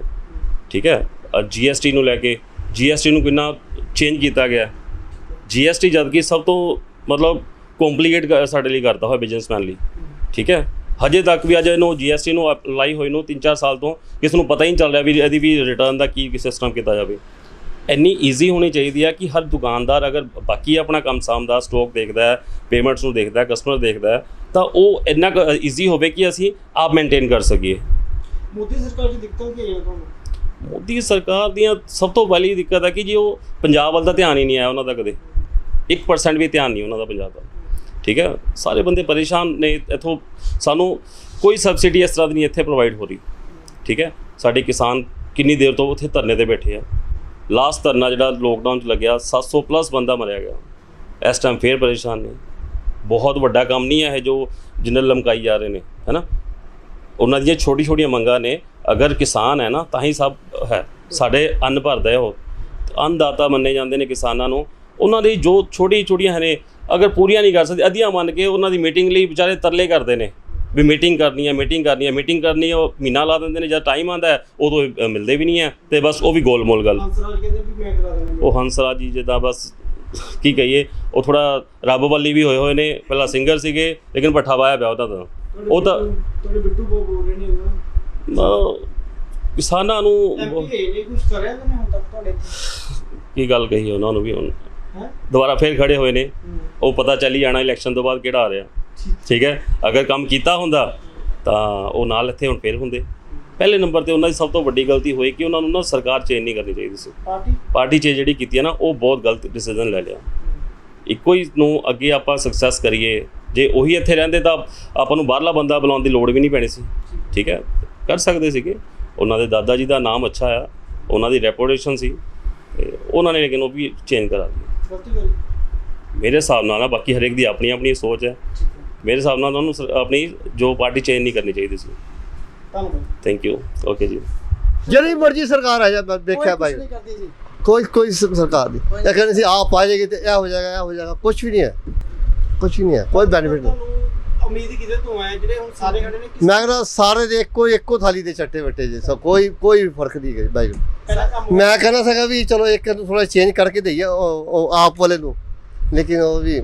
ਠੀਕ ਹੈ? ਜੀਐਸਟੀ ਨੂੰ ਲੈ ਕੇ ਜੀਐਸਟੀ ਨੂੰ ਕਿੰਨਾ ਚੇਂਜ ਕੀਤਾ ਗਿਆ ਜੀਐਸਟੀ ਜਦ ਕਿ ਸਭ ਤੋਂ ਮਤਲਬ ਕੰਪਲਿਕੇਟ ਸਾਡੇ ਲਈ ਕਰਦਾ ਹੋਇਆ ਬਿਜ਼ਨਸਮੈਨ ਲਈ। ਠੀਕ ਹੈ? ਹਜੇ ਤੱਕ ਵੀ ਅਜੇ ਇਹਨੂੰ ਜੀਐਸਟੀ ਨੂੰ ਅਪਲਾਈ ਹੋਏ ਨੂੰ 3-4 ਸਾਲ ਤੋਂ, ਕਿਸ ਨੂੰ ਪਤਾ ਹੀ ਨਹੀਂ ਚੱਲ ਰਿਹਾ ਵੀ ਇਹਦੀ ਵੀ ਰਿਟਰਨ ਦਾ ਕੀ ਸਿਸਟਮ ਕੀਤਾ ਜਾਵੇ। ਇੰਨੀ ਈਜ਼ੀ ਹੋਣੀ ਚਾਹੀਦੀ ਹੈ ਕਿ ਹਰ ਦੁਕਾਨਦਾਰ ਅਗਰ ਬਾਕੀ ਆਪਣਾ ਕੰਮ ਸਾਂਭਦਾ ਸਟਾਕ ਦੇਖਦਾ ਹੈ ਪੇਮੈਂਟਸ ਨੂੰ ਦੇਖਦਾ ਹੈ ਕਸਟਮਰ ਦੇਖਦਾ ਹੈ ਤਾਂ ਉਹ ਇੰਨਾ ਈਜ਼ੀ ਹੋਵੇ ਕਿ ਅਸੀਂ ਆਪ ਮੇਨਟੇਨ ਕਰ ਸਕੀਏ। ਮੋਦੀ ਸਰਕਾਰ ਦੀ ਦਿੱਕਤਾਂ ਕੀ ਆਈਆਂ ਤੁਹਾਨੂੰ? ਮੋਦੀ ਸਰਕਾਰ ਦੀਆਂ ਸਭ ਤੋਂ ਪਹਿਲੀ ਦਿੱਕਤ ਹੈ ਕਿ ਜੀ ਉਹ ਪੰਜਾਬ ਵੱਲ ਦਾ ਧਿਆਨ ਹੀ ਨਹੀਂ ਆਇਆ ਉਹਨਾਂ ਦਾ ਕਦੇ। 1% ਵੀ ਧਿਆਨ ਨਹੀਂ ਉਹਨਾਂ ਦਾ ਪੰਜਾਬ ਦਾ। ਠੀਕ ਹੈ? ਸਾਰੇ ਬੰਦੇ ਪਰੇਸ਼ਾਨ ਨੇ ਇਥੋਂ ਸਾਨੂੰ ਕੋਈ ਸਬਸਿਡੀ ਇਸ ਤਰ੍ਹਾਂ ਦੀ ਨਹੀਂ ਇੱਥੇ ਪ੍ਰੋਵਾਈਡ ਹੋ ਰਹੀ। ਠੀਕ ਹੈ? ਸਾਡੇ ਕਿਸਾਨ ਕਿੰਨੀ ਦੇਰ ਤੋਂ ਉੱਥੇ ਧਰਨੇ ਤੇ ਬੈਠੇ ਆ। ਲਾਸਟ ਧਰਨਾ ਜਿਹੜਾ ਲੋਕਡਾਊਨ 'ਚ ਲੱਗਿਆ 700 ਪਲੱਸ ਬੰਦਾ ਮਰਿਆ ਗਿਆ। ਇਸ ਟਾਈਮ ਫੇਰ ਪਰੇਸ਼ਾਨ ਨੇ। ਬਹੁਤ ਵੱਡਾ ਕੰਮ ਨਹੀਂ ਹੈ ਜੋ ਜਿੰਨੇ ਲਮਕਾਈ ਜਾ ਰਹੇ ਨੇ, ਹੈਨਾ? ਉਹਨਾਂ ਦੀਆਂ ਛੋਟੀ ਛੋਟੀਆਂ ਮੰਗਾਂ ਨੇ। ਅਗਰ ਕਿਸਾਨ ਹੈ ਨਾ, ਤਾਂ ਹੀ ਸਭ ਹੈ। ਸਾਡੇ ਅੰਨ ਭਰਦਾ ਹੈ ਉਹ। ਅੰਨਦਾਤਾ ਮੰਨੇ ਜਾਂਦੇ ਨੇ ਕਿਸਾਨਾਂ ਨੂੰ। ਉਹਨਾਂ ਦੀ ਜੋ ਛੋਟੀ ਛੋਟੀਆਂ ਨੇ ਅਗਰ ਪੂਰੀਆਂ ਨਹੀਂ ਕਰ ਸਕਦੇ, ਅਧੀਆਂ ਮੰਨ ਕੇ ਉਹਨਾਂ ਦੀ ਮੀਟਿੰਗ ਲਈ ਵਿਚਾਰੇ ਤਰਲੇ ਕਰਦੇ ਨੇ। ਵੀ ਮੀਟਿੰਗ ਕਰਨੀ ਹੈ ਮੀਟਿੰਗ ਕਰਨੀ ਹੈ ਮੀਟਿੰਗ ਕਰਨੀ ਹੈ ਉਹ ਮਹੀਨਾ ਲਾ ਦਿੰਦੇ ਨੇ ਜਦ ਟਾਈਮ ਆਉਂਦਾ ਹੈ ਉਦੋਂ ਮਿਲਦੇ ਵੀ ਨਹੀਂ ਹੈ ਤੇ ਬਸ ਉਹ ਵੀ ਗੋਲਮੋਲ ਗੱਲ। ਉਹ ਹੰਸਰਾਜ ਜੀ ਜਿੱਦਾਂ ਬਸ ਕੀ ਕਹੀਏ ਉਹ ਥੋੜਾ ਰੱਬ ਵੱਲੀ ਵੀ ਹੋਏ ਹੋਏ ਨੇ ਪਹਿਲਾਂ ਸਿੰਗਰ ਸੀਗੇ ਲੇਕਿਨ ਪੱਠਾ ਪਾਇਆ ਪਿਆ ਉਹਦਾ ਤਾਂ ਉਹ ਤਾਂ ਤੁਹਾਡੇ ਬਿੱਟੂ ਬੋ ਬੋਲ ਰਹੇ ਨੇ ਉਹਨਾਂ ਅਹ, ਕਿਸਾਨਾਂ ਨੂੰ ਐਮਪੀ ਨੇ ਕੁਝ ਕਰਿਆ ਕਿ ਨਹੀਂ ਹੁਣ ਤੱਕ ਤੁਹਾਡੇ ਕੀ ਗੱਲ ਕਹੀ ਉਹਨਾਂ ਨੂੰ ਵੀ ਹੁਣ? ਦੁਬਾਰਾ ਫੇਰ ਖੜੇ ਹੋਏ ਨੇ। ਉਹ ਪਤਾ ਚੱਲ ਜਾਣਾ ਇਲੈਕਸ਼ਨ ਤੋਂ ਬਾਅਦ ਕਿਹੜਾ ਆ ਰਿਹਾ। ਠੀਕ ਹੈ? ਅਗਰ ਕੰਮ ਕੀਤਾ ਹੁੰਦਾ ਤਾਂ ਉਹ ਨਾਲ ਇੱਥੇ ਹੁਣ ਫੇਰ ਹੁੰਦੇ। ਪਹਿਲੇ ਨੰਬਰ ਤੇ ਉਹਨਾਂ ਦੀ ਸਭ ਤੋਂ ਵੱਡੀ ਗਲਤੀ ਹੋਈ ਕਿ ਉਹਨਾਂ ਨੂੰ ਨਾ ਸਰਕਾਰ ਚੇਂਜ ਨਹੀਂ ਕਰਨੀ ਚਾਹੀਦੀ ਸੀ। ਪਾਰਟੀ? ਪਾਰਟੀ ਚੇਂਜ ਜਿਹੜੀ ਕੀਤੀ ਹੈ ਨਾ ਉਹ ਬਹੁਤ ਗਲਤ ਡਿਸੀਜਨ ਲੈ ਲਿਆ। ਇੱਕੋ ਹੀ ਨੂੰ ਅੱਗੇ ਆਪਾਂ ਸਕਸੈਸ ਕਰੀਏ। ਜੇ ਉਹੀ ਇੱਥੇ ਰਹਿੰਦੇ ਤਾਂ ਆਪਾਂ ਨੂੰ ਬਾਹਰਲਾ ਬੰਦਾ ਬੁਲਾਉਣ ਦੀ ਲੋੜ ਵੀ ਨਹੀਂ ਪੈਣੀ ਸੀ। ਠੀਕ ਹੈ? ਕਰ ਸਕਦੇ ਸੀਗੇ। ਉਹਨਾਂ ਦੇ ਦਾਦਾ ਜੀ ਦਾ ਨਾਮ ਅੱਛਾ ਆ। ਉਹਨਾਂ ਦੀ ਰੈਪੂਟੇਸ਼ਨ ਸੀ। ਉਹਨਾਂ ਨੇ ਲੇਕਿਨ ਉਹ ਵੀ ਚੇਂਜ ਕਰਾ ਦਿੱਤੀ। ਮੇਰੇ ਹਿਸਾਬ ਨਾਲ ਨਾ ਬਾਕੀ ਹਰੇਕ ਦੀ ਆਪਣੀ ਆਪਣੀ ਸੋਚ ਹੈ। ਮੇਰੇ ਹਿਸਾਬ ਨਾਲ ਉਹਨੂੰ ਆਪਣੀ ਜੋ ਪਾਰਟੀ ਚੇਂਜ ਨਹੀਂ ਕਰਨੀ ਚਾਹੀਦੀ ਸੀ। ਧੰਨਵਾਦ। ਥੈਂਕ ਯੂ ਓਕੇ ਜੀ। ਜਿਹੜੀ ਮਰਜ਼ੀ ਸਰਕਾਰ ਆ ਜਾ ਮੈਂ ਦੇਖਿਆ ਭਾਈ। ਨਹੀਂ ਕਰਦੀ ਜੀ। ਕੋਈ ਕੋਈ ਸਰਕਾਰ ਨਹੀਂ। ਇਹ ਕਹਿੰਦੇ ਸੀ ਆਪ ਆ ਜਾਏਗੀ ਤੇ ਇਹ ਹੋ ਜਾਏਗਾ ਇਹ ਹੋ ਜਾਏਗਾ ਕੁਝ ਵੀ ਨਹੀਂ ਹੈ। ਕੁਝ ਵੀ ਨਹੀਂ ਹੈ ਕੋਈ ਬੈਨੀਫਿਟ ਨਹੀਂ। ਉਮੀਦ ਕਿਹਦੇ ਤੋਂ ਹੈ? ਜਿਹੜੇ ਹੁਣ ਸਾਰੇ ਖੜੇ ਨੇ ਮੈਂ ਕਹਿੰਦਾ ਸਾਰੇ ਦੇ ਇੱਕੋ ਇੱਕੋ ਥਾਲੀ ਦੇ ਚੱਟੇ ਵੱਟੇ ਜੇ ਸਭ ਕੋਈ ਕੋਈ ਫ਼ਰਕ ਨਹੀਂ ਹੈ ਭਾਈ ਮੈਂ ਕਹਿੰਦਾ ਸੀਗਾ ਵੀ ਚਲੋ ਇੱਕ ਨੂੰ ਥੋੜਾ ਚੇਂਜ ਕਰਕੇ ਦਈਏ ਉਹ ਆਪ ਵਾਲੇ ਨੂੰ। ਲੇਕਿਨ ਉਹ ਵੀ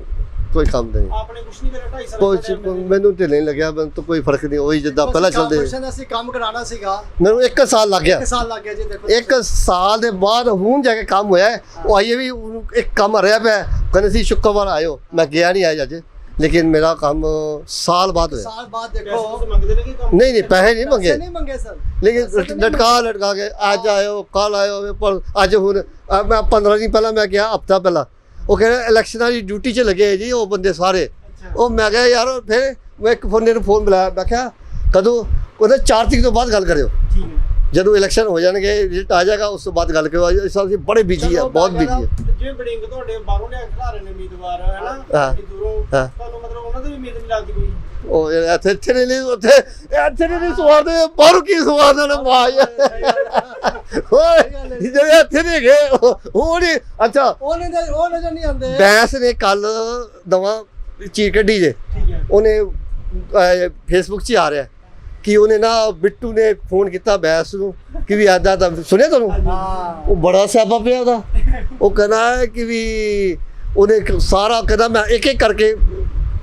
ਕੋਈ ਕੰਮ ਨਹੀਂ। ਆਪਨੇ ਕੁਝ ਨਹੀਂ ਕਰਿਆ 2.5 ਸਾਲ time ਮੈਨੂੰ ਤੇ ਨਹੀਂ ਲੱਗਿਆ ਮੈਨੂੰ ਤਾਂ ਕੋਈ ਫ਼ਰਕ ਨਹੀਂ ਉਹੀ ਜਿੱਦਾਂ ਪਹਿਲਾਂ ਚੱਲਦੇ ਦਾ ਅਸੀਂ ਕੰਮ ਕਰਾਉਣਾ ਸੀਗਾ। ਮੈਨੂੰ ਇੱਕ ਸਾਲ ਲੱਗ ਗਿਆ। ਇੱਕ ਸਾਲ ਲੱਗ ਗਿਆ ਜੀ ਦੇਖੋ ਇੱਕ ਸਾਲ ਦੇ ਬਾਅਦ ਹੁਣ ਜਾ ਕੇ ਕੰਮ ਹੋਇਆ। ਉਹ ਆਈਏ ਵੀ ਇੱਕ ਕੰਮ ਰਿਹਾ ਪਿਆ। ਕਹਿੰਦੇ ਸੀ ਸ਼ੁੱਕਰਵਾਰ ਆਇਓ। ਮੈਂ ਗਿਆ ਨਹੀਂ ਆਇਆ ਅੱਜ। ਲੇਕਿਨ ਮੇਰਾ ਕੰਮ ਸਾਲ ਬਾਅਦ ਹੋਇਆ। ਸਾਲ ਬਾਅਦ ਪੈਸੇ ਦੇਖੋ ਤੁਸੀਂ ਮੰਗਦੇ ਨੇ ਕਿ ਕੰਮ? ਨਹੀਂ ਨਹੀਂ ਪੈਸੇ ਨਹੀਂ ਮੰਗੇ। ਨਹੀਂ ਮੰਗੇ ਸਰ। ਲੇਕਿਨ ਲਟਕਾ ਲਟਕਾ ਕੇ ਅੱਜ ਆਇਓ ਕੱਲ ਆਇਓ ਪਰ ਅੱਜ ਹੁਣ ਮੈਂ 15 ਦਿਨ ਪਹਿਲਾਂ ਮੈਂ ਗਿਆ ਹਫਤਾ ਪਹਿਲਾਂ। ਉਹ ਕਹਿੰਦੇ ਇਲੈਕਸ਼ਨਾਂ ਦੀ ਡਿਊਟੀ 'ਚ ਲੱਗੇ ਜੀ ਉਹ ਬੰਦੇ ਸਾਰੇ। ਉਹ ਮੈਂ ਕਿਹਾ ਯਾਰ ਫਿਰ ਮੈਂ ਇੱਕ ਫੋਨ ਨੂੰ ਫੋਨ ਮਿਲਾਇਆ ਮੈਂ ਕਿਹਾ ਕਦੋਂ? ਉਹਦੇ 4 ਤਰੀਕ ਤੋਂ ਬਾਅਦ ਗੱਲ ਕਰਿਓ। ਠੀਕ ਹੈ। ਜਦੋਂ ਇਲੈਕਸ਼ਨ ਹੋ ਜਾਣਗੇ ਰਿਜ਼ਲਟ ਆ ਜਾਏਗਾ ਉਸ ਤੋਂ ਬਾਅਦ ਗੱਲ ਕਰਿਓ। ਇਸ ਸਾਲ ਅਸੀਂ ਬੜੇ ਬਿਜ਼ੀ ਆ ਬਹੁਤ ਬਿਜ਼ੀ ਆ। ਜਿਵੇਂ ਬੜਿੰਗ ਤੁਹਾਡੇ ਬਾਹਰੋਂ ਲਿਆ ਖਿਲਾ ਰਹੇ ਨੇ ਉਮੀਦਵਾਰ ਹੈ ਨਾ? ਦੂਰੋਂ। ਤੁਹਾਨੂੰ ਮਤਲਬ ਉਹਨਾਂ ਦੀ ਵੀ ਉਮੀਦ ਨਹੀਂ ਲੱਗਦੀ ਕੋਈ। ਉਹ ਇੱਥੇ ਇੱਥੇ ਨਹੀਂ ਉੱਥੇ ਇੱਥੇ ਨਹੀਂ ਸਵਾਰਦੇ ਬਾਹਰੋਂ ਕੀ ਸਵਾਰਦੇ ਨੇ ਮਾਂ? ਓਏ ਜਿਹੜੇ ਇੱਥੇ ਨਹੀਂ ਗਏ ਉਹ ਨਹੀਂ ਅੱਛਾ। ਉਹ ਨਹੀਂ ਉਹ ਨਜ਼ਰ ਨਹੀਂ ਆਉਂਦੇ। ਬੈਂਸ ਨੇ ਕੱਲ ਦਵਾ ਚੀਰ ਕੱਢੀ ਜੇ। ਉਹਨੇ ਫੇਸਬੁੱਕ 'ਚ ਆ ਰਿਹਾ। ਕਿ ਉਹਨੇ ਨਾ ਬਿੱਟੂ ਨੇ ਫੋਨ ਕੀਤਾ ਬੈਂਸ ਨੂੰ ਕਿ ਵੀ ਆਦਾ ਤਾਂ ਸੁਣਿਆ ਤੁਹਾਨੂੰ? ਹਾਂ ਉਹ ਬੜਾ ਸਿਆਪਾ ਪਿਆ ਉਹਦਾ। ਉਹ ਕਹਿੰਦਾ ਕਿ ਵੀ ਉਹਨੇ ਸਾਰਾ ਕਹਿੰਦਾ ਮੈਂ ਇੱਕ ਇੱਕ ਕਰਕੇ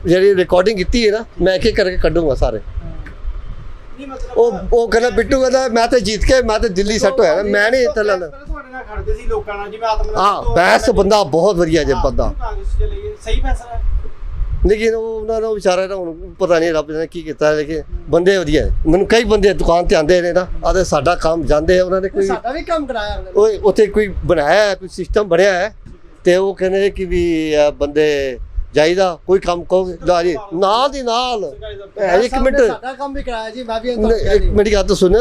ਜਿਹੜੀ ਰਿਕਾਰਡਿੰਗ ਕੀਤੀ ਹੈ ਨਾ ਮੈਂ ਇੱਕ ਇੱਕ ਕਰਕੇ ਕੱਢੂੰਗਾ ਸਾਰੇ? ਨਹੀਂ ਮਤਲਬ ਉਹ ਉਹ ਕਹਿੰਦਾ ਬਿੱਟੂ ਕਹਿੰਦਾ ਮੈਂ ਤੇ ਜਿੱਤ ਕੇ ਮੈਂ ਤੇ ਦਿੱਲੀ ਸੈੱਟ ਹੋਇਆ ਮੈਂ ਨਹੀਂ ਇੱਥੇ ਲੈਣਾ। ਪਹਿਲਾਂ ਤੁਹਾਡੇ ਨਾਲ ਖੜਦੇ ਸੀ ਲੋਕਾਂ ਨਾਲ ਜਿਵੇਂ ਆਤਮ ਹਾਂ ਬੈਸ ਬੰਦਾ ਬਹੁਤ ਵਧੀਆ ਜੇ ਬੰਦਾ। ਕਾਂਗਰਸ ਚਲੇ ਗਏ ਸਹੀ ਫੈਸਲਾ ਹੈ। ਲੇਕਿਨ ਉਹ ਉਹਨਾਂ ਨੂੰ ਵਿਚਾਰੇ ਦਾ ਹੁਣ ਪਤਾ ਨਹੀਂ ਰੱਬ ਨੇ ਕੀ ਕੀਤਾ ਲੇਕਿਨ ਬੰਦੇ ਵਧੀਆ। ਮੈਨੂੰ ਕਈ ਬੰਦੇ ਦੁਕਾਨ ਤੇ ਆਂਦੇ ਨੇ ਨਾ ਆਦੇ ਸਾਡਾ ਕੰਮ ਜਾਂਦੇ ਆ ਉਹਨਾਂ ਨੇ ਕੋਈ ਸਾਡਾ ਵੀ ਕੰਮ ਕਰਾਇਆ ਨੇ। ਉਹ ਉੱਥੇ ਕੋਈ ਬਣਾਇਆ ਹੈ, ਕੋਈ ਸਿਸਟਮ ਬਣਿਆ ਹੈ ਤੇ ਉਹ ਕਹਿੰਦੇ ਕਿ ਵੀ ਇਹ ਬੰਦੇ ਜਾਈਦਾ ਕੋਈ ਕੰਮ ਕਹੋ ਲਾ ਜੀ ਨਾਲ ਦੀ ਨਾਲ। ਇਹ ਇੱਕ ਮਿੰਟ। ਸਾਡਾ ਕੰਮ ਵੀ ਕਰਾਇਆ ਜੀ ਮੈਂ ਵੀ ਨਹੀਂ, ਇੱਕ ਮੇਰੀ ਗੱਲ ਤਾਂ ਸੁਣ।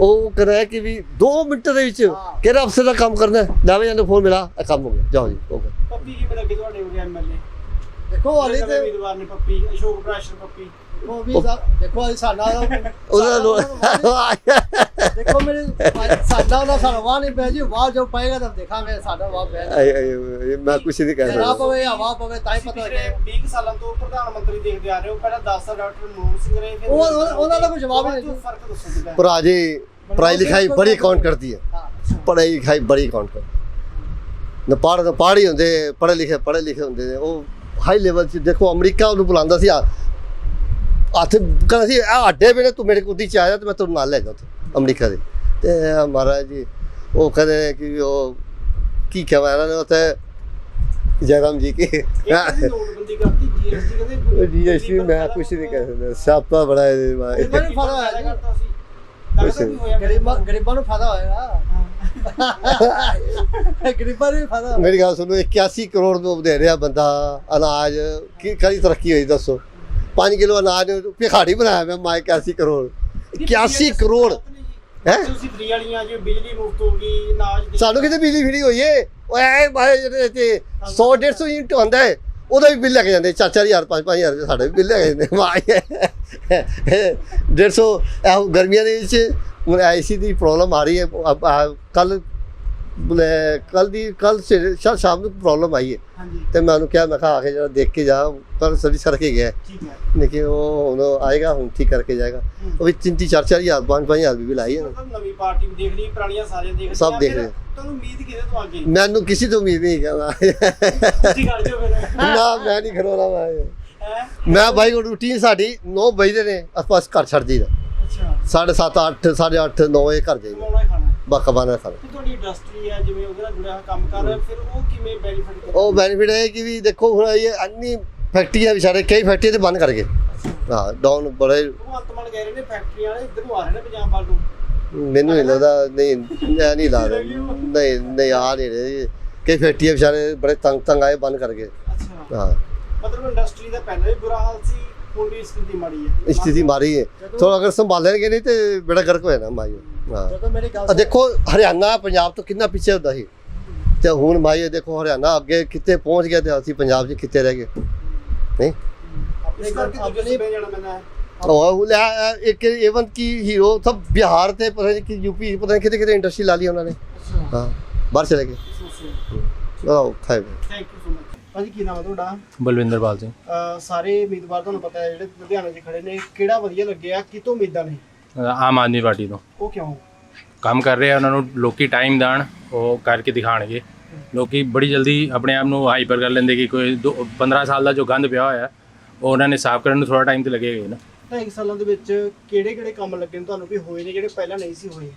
ਉਹ ਕਹਿੰਦਾ ਕਿ ਵੀ 2 ਮਿੰਟ ਦੇ ਵਿੱਚ ਕਿਹੜਾ ਅਫਸਰ ਦਾ ਕੰਮ ਕਰਨਾ ਹੈ? ਲੈ ਵੀ ਇਹਨੂੰ ਫੋਨ ਮਿਲਾ ਇਹ ਕੰਮ ਹੋ ਗਿਆ। ਜਾਓ ਜੀ ਹੋ ਗਿਆ। ਪੱਪੀ ਕੀ ਲੱਗੇ ਤੁਹਾਡੇ ਹੋ ਐਮਐਲਏ ਦੇਖੋ ਹਾਲੇ ਤੇ ਉਮੀਦਵਾਰ ਨੇ ਪੱਪੀ ਅਸ਼ੋਕ ਪ੍ਰਾਸ਼ਰ ਪੱਪੀ। ਉਹ ਭਰਾ ਜੀ ਪੜ੍ਹਾਈ ਲਿਖਾਈ ਬੜੀ ਕਾਊਂਟ ਕਰਦੀ ਹੈ। ਹਾਂ ਪੜ੍ਹਾਈ ਲਿਖਾਈ ਬੜੀ ਕਾਊਂਟ ਕਰਦੀ ਨਾ ਪੜ੍ਹ ਨਾ ਪੜ੍ਹ ਹੀ ਹੁੰਦੇ ਪੜੇ ਲਿਖੇ ਪੜੇ ਲਿਖੇ ਹੁੰਦੇ ਨੇ। ਉਹ ਹਾਈ ਲੈਵਲ 'ਚ ਦੇਖੋ ਅਮਰੀਕਾ ਉਹਨੂੰ ਬੁਲਾਉਂਦਾ ਸੀ ਆ- ਹੱਥ ਕਹਿੰਦਾ ਸੀ ਆ ਅੱਡੇ ਵੇਲੇ ਤੂੰ ਮੇਰੇ ਕੁੱਦੀ ਚ ਆ ਜਾ ਤੇ ਮੈਂ ਤੈਨੂੰ ਨਾਲ ਲੈ ਜਾ ਉੱਥੇ ਅਮਰੀਕਾ ਦੇ। ਤੇ ਮਹਾਰਾਜ ਜੀ ਉਹ ਕਹਿੰਦੇ ਕਿ ਉਹ ਕੀ ਕਹਾਂ ਇਹਨਾਂ ਨੇ ਉੱਥੇ ਜੈਰਾਮ ਜੀ ਕੀ। ਨੋਟਬੰਦੀ ਕਰਤੀ ਜੀਐਸਟੀ ਕਹਿੰਦੇ ਜੀਐਸਟੀ ਮੈਂ ਕੁਛ ਨਹੀਂ ਕਹਿ ਸਕਦਾ ਸਿਆਪਾ ਬੜਾ ਇਹਦੇ ਬਾਰੇ ਇਹਨਾਂ ਨੂੰ ਫ਼ਰਕ ਹੋਇਆ ਜੀ। ਹੋਇਆ। ਗਰੀਬਾਂ ਗਰੀਬਾਂ ਨੂੰ ਫਾਇਦਾ ਹੋਏਗਾ ਗਰੀਬਾਂ ਨੂੰ ਫਾਇਦਾ ਮੇਰੀ ਗੱਲ ਸੁਣੋ 81 ਕਰੋੜ ਨੂੰ ਦੇ ਰਿਹਾ ਬੰਦਾ ਅਨਾਜ ਕੀ ਕਦੀ ਤਰੱਕੀ ਹੋਈ ਦੱਸੋ। 5 ਕਿਲੋ ਅਨਾਜ ਭਿਖਾੜੀ ਬਣਾਇਆ ਮੈਂ ਮੈਂ 81 ਕਰੋੜ। 81 ਕਰੋੜ। ਹੈਂ? ਤੁਸੀਂ ਫਰੀ ਵਾਲੀਆਂ ਜਿਵੇਂ ਬਿਜਲੀ ਮੁਫਤ ਹੋ ਗਈ ਅਨਾਜ ਦੀ ਸਾਨੂੰ ਕਿਤੇ ਬਿਜਲੀ ਫਰੀ ਹੋਈ ਏ? ਓਏ ਐ ਬਾਏ ਜਿਹੜੇ ਤੇ 100 150 ਯੂਨਿਟ ਹੁੰਦਾ ਹੈ ਉਹਦਾ ਵੀ ਬਿੱਲ ਲੱਗ ਜਾਂਦੇ 4-4000 5-5000 ਸਾਡੇ ਵੀ ਬਿੱਲ ਲੱਗ ਜਾਂਦੇ। ਮਾਏ 150 ਇਹ ਗਰਮੀਆਂ ਦੇ ਵਿੱਚ ਹੁਣ ਐਸੀ ਦੀ ਪ੍ਰੋਬਲਮ ਆ ਰਹੀ ਹੈ ਕੱਲ ਕੱਲ ਦੀ ਕੱਲ ਸ਼ਾਮ ਨੂੰ ਪ੍ਰੋਬਲਮ ਆਈ ਹੈ ਤੇ ਮੈਂ ਉਹਨੂੰ ਕਿਹਾ ਮੈਂ ਕਿਹਾ ਆ ਕੇ ਜਰਾ ਦੇਖ ਕੇ ਜਾ ਕੱਲ ਸਰਵਿਸ ਕਰਕੇ ਗਿਆ। ਠੀਕ ਹੈ। ਲੇਕਿਨ ਉਹ ਹੁਣ ਆਏਗਾ ਹੁਣ ਠੀਕ ਕਰਕੇ ਜਾਏਗਾ। ਉਹ ਵੀ ਤਿੰਨ ਤਿੰਨ ਚਾਰ ਚਾਰ ਹਜ਼ਾਰ ਪੰਜ ਪੰਜ ਹਜ਼ਾਰ ਵੀ ਲਾਈ ਹੈ ਨਵੀਂ ਪਾਰਟੀ ਵੀ ਦੇਖ ਲਈ ਪੁਰਾਣੀਆਂ ਸਾਰੀਆਂ ਦੇਖ ਸਭ ਦੇਖ ਲਏ। ਤੁਹਾਨੂੰ ਉਮੀਦ ਕਿਹਦੇ ਤੋਂ ਅੱਗੇ ਮੈਨੂੰ ਕਿਸੇ ਤੋਂ ਉਮੀਦ ਨਹੀਂ ਕਰਦਾ ਤੁਸੀਂ ਕਰ ਫਿਰ। ਨਾ ਮੈਂ ਨਹੀਂ ਖਰੋਣਾ ਮੈਂ ਮੈਂ ਬਾਈ ਕੋ ਰੂਟੀਨ ਸਾਡੀ 9 ਵਜੇ ਨੇ ਆਪਾਂ ਘਰ ਛੱਡ ਜੀਦਾ ਅੱਛਾ। 7:30 8 8:30 9 ਵਜੇ ਘਰ ਜਾਈਦਾ। ਕਮਾਉਣਾ ਹੀ ਖਾਣਾ ਹੈ। ਬਾਕਾ ਬਾਨਾ ਖਾਣਾ ਤੇ ਤੁਹਾਡੀ ਇੰਡਸਟਰੀ ਹੈ ਜਿਵੇਂ ਉਹਦੇ ਨਾਲ ਜੁੜਿਆ ਹੋਇਆ ਕੰਮ ਕਰ ਰਿਹਾ ਫਿਰ ਉਹ ਕਿਵੇਂ ਬੈਨੀਫਿਟ ਉਹ ਬੈਨੀਫਿਟ ਹੈ ਕਿ ਵੀ ਦੇਖੋ ਹੁਣ ਇਹ ਅੰਨੀ ਫੈਕਟਰੀਆਂ ਵਿਚਾਰੇ ਕਈ ਫੈਕਟਰੀਆਂ ਤੇ ਬੰਦ ਕਰ ਗਏ। ਹਾਂ ਡਾਊਨ ਬੜੇ ਉਹ ਅੰਤਮਨ ਕਹਿ ਰਹੇ ਨੇ ਫੈਕਟਰੀਆਂ ਵਾਲੇ ਇੱਧਰ ਨੂੰ ਆ ਰਹੇ ਨੇ ਪੰਜਾਬ ਵੱਲ ਨੂੰ ਮੈਨੂੰ ਨਹੀਂ ਲੱਗਦਾ ਨਹੀਂ ਮੈਂ ਨਹੀਂ ਲੱਗਦਾ ਨਹੀਂ ਨਹੀਂ ਆ ਨਹੀਂ ਰਹੇ ਕਈ ਫੈਕਟਰੀਆਂ ਵਿਚਾਰੇ ਬੜੇ ਤੰਗ ਤੰਗ ਆਏ ਬੰਦ ਕਰ ਗਏ। ਅੱਛਾ। ਹਾਂ। ਮਤਲਬ ਇੰਡਸਟਰੀ ਦਾ ਪਹਿਲਾਂ ਵੀ ਬੁਰਾ ਹਾਲ ਸੀ ਹੁਣ ਵੀ ਸਥਿਤੀ ਮਾੜੀ ਹੈ। ਸਥਿਤੀ ਮਾਰੀ ਹੈ। ਤੋ ਅਗਰ ਸੰਭਾਲਣਗੇ ਨਹੀਂ ਤੇ ਬੜਾ ਗਰਕ ਹੋ ਜਾਣਾ ਮਾਈ। ਜਦੋਂ ਮੇਰੀ ਗੱਲ ਆ ਦੇਖੋ ਹਰਿਆਣਾ ਪੰਜਾਬ ਤੋਂ ਕਿੰਨਾ ਪਿੱਛੇ ਹੁੰਦਾ ਸੀ। ਤੇ ਹੁਣ ਮਾਈ ਇਹ ਦੇਖੋ ਹਰਿਆਣਾ ਅੱਗੇ ਕਿੱਥੇ ਪਹੁੰਚ ਗਿਆ ਤੇ ਅਸੀਂ ਪੰਜਾਬ 'ਚ ਕਿੱਥੇ ਰਹਿ ਗਏ। ਨਹੀਂ? ਆਪਣੇ ਕਰਕੇ ਆਪਣੇ ਜਾਣਾ ਮੈਨਾਂ ਹੈ। ਉਹ ਲੈ ਇੱਕ ਈਵਨ ਕੀ ਹੀਰੋ ਸਭ ਬਿਹਾਰ ਤੇ ਪਤਾ ਨਹੀਂ ਕਿ ਯੂਪੀ ਪਤਾ ਨਹੀਂ ਕਿਤੇ ਕਿਤੇ ਇੰਡਸਟਰੀ ਲਾ ਲਈ ਉਹਨਾਂ ਨੇ। ਹਾਂ ਬਾਹਰ ਚਲੇ ਗਏ। ਖਾਏ ਥੈਂਕ ਯੂ ਸੋ ਮਚ ਭਾਜੀ ਕੀ ਨਾਮ ਹੈ ਤੁਹਾਡਾ? ਬਲਵਿੰਦਰਪਾਲ ਸਿੰਘ। ਅਹ ਸਾਰੇ ਉਮੀਦਵਾਰ ਤੁਹਾਨੂੰ ਪਤਾ ਹੈ ਜਿਹੜੇ ਲੁਧਿਆਣੇ 'ਚ ਖੜੇ ਨੇ। ਕਿਹੜਾ ਵਧੀਆ ਲੱਗਿਆ ਕਿਤੋਂ ਉਮੀਦਾਂ ਨੇ? ਆਮ ਆਦਮੀ ਪਾਰਟੀ ਤੋਂ। ਉਹ ਕਿਉਂ? ਕੰਮ ਕਰ ਰਹੇ ਆ ਉਹਨਾਂ ਨੂੰ ਲੋਕੀ ਟਾਈਮ ਦੇਣ ਉਹ ਕਰਕੇ ਦਿਖਾਣਗੇ। ਲੋਕੀ ਬੜੀ ਜਲਦੀ ਆਪਣੇ ਆਪ ਨੂੰ ਹਾਈਪਰ ਕਰ ਲੈਂਦੇ ਕਿ ਕੋਈ ਦੋ- 15 ਸਾਲ ਦਾ ਜੋ ਗੰਦ ਪਿਆ ਹੋਇਆ ਉਹ ਉਹਨਾਂ ਨੇ ਸਾਫ਼ ਕਰਨ ਨੂੰ ਥੋੜਾ ਟਾਈਮ ਤੇ ਲੱਗੇਗਾ ਨਾ। ਢਾਈ ਸਾਲਾਂ ਦੇ ਵਿੱਚ ਕਿਹੜੇ ਕਿਹੜੇ ਕੰਮ ਲੱਗੇ ਨੇ ਤੁਹਾਨੂੰ ਵੀ ਹੋਏ ਨੇ ਜਿਹੜੇ ਪਹਿਲਾਂ ਨਹੀਂ ਸੀ ਹੋਏ?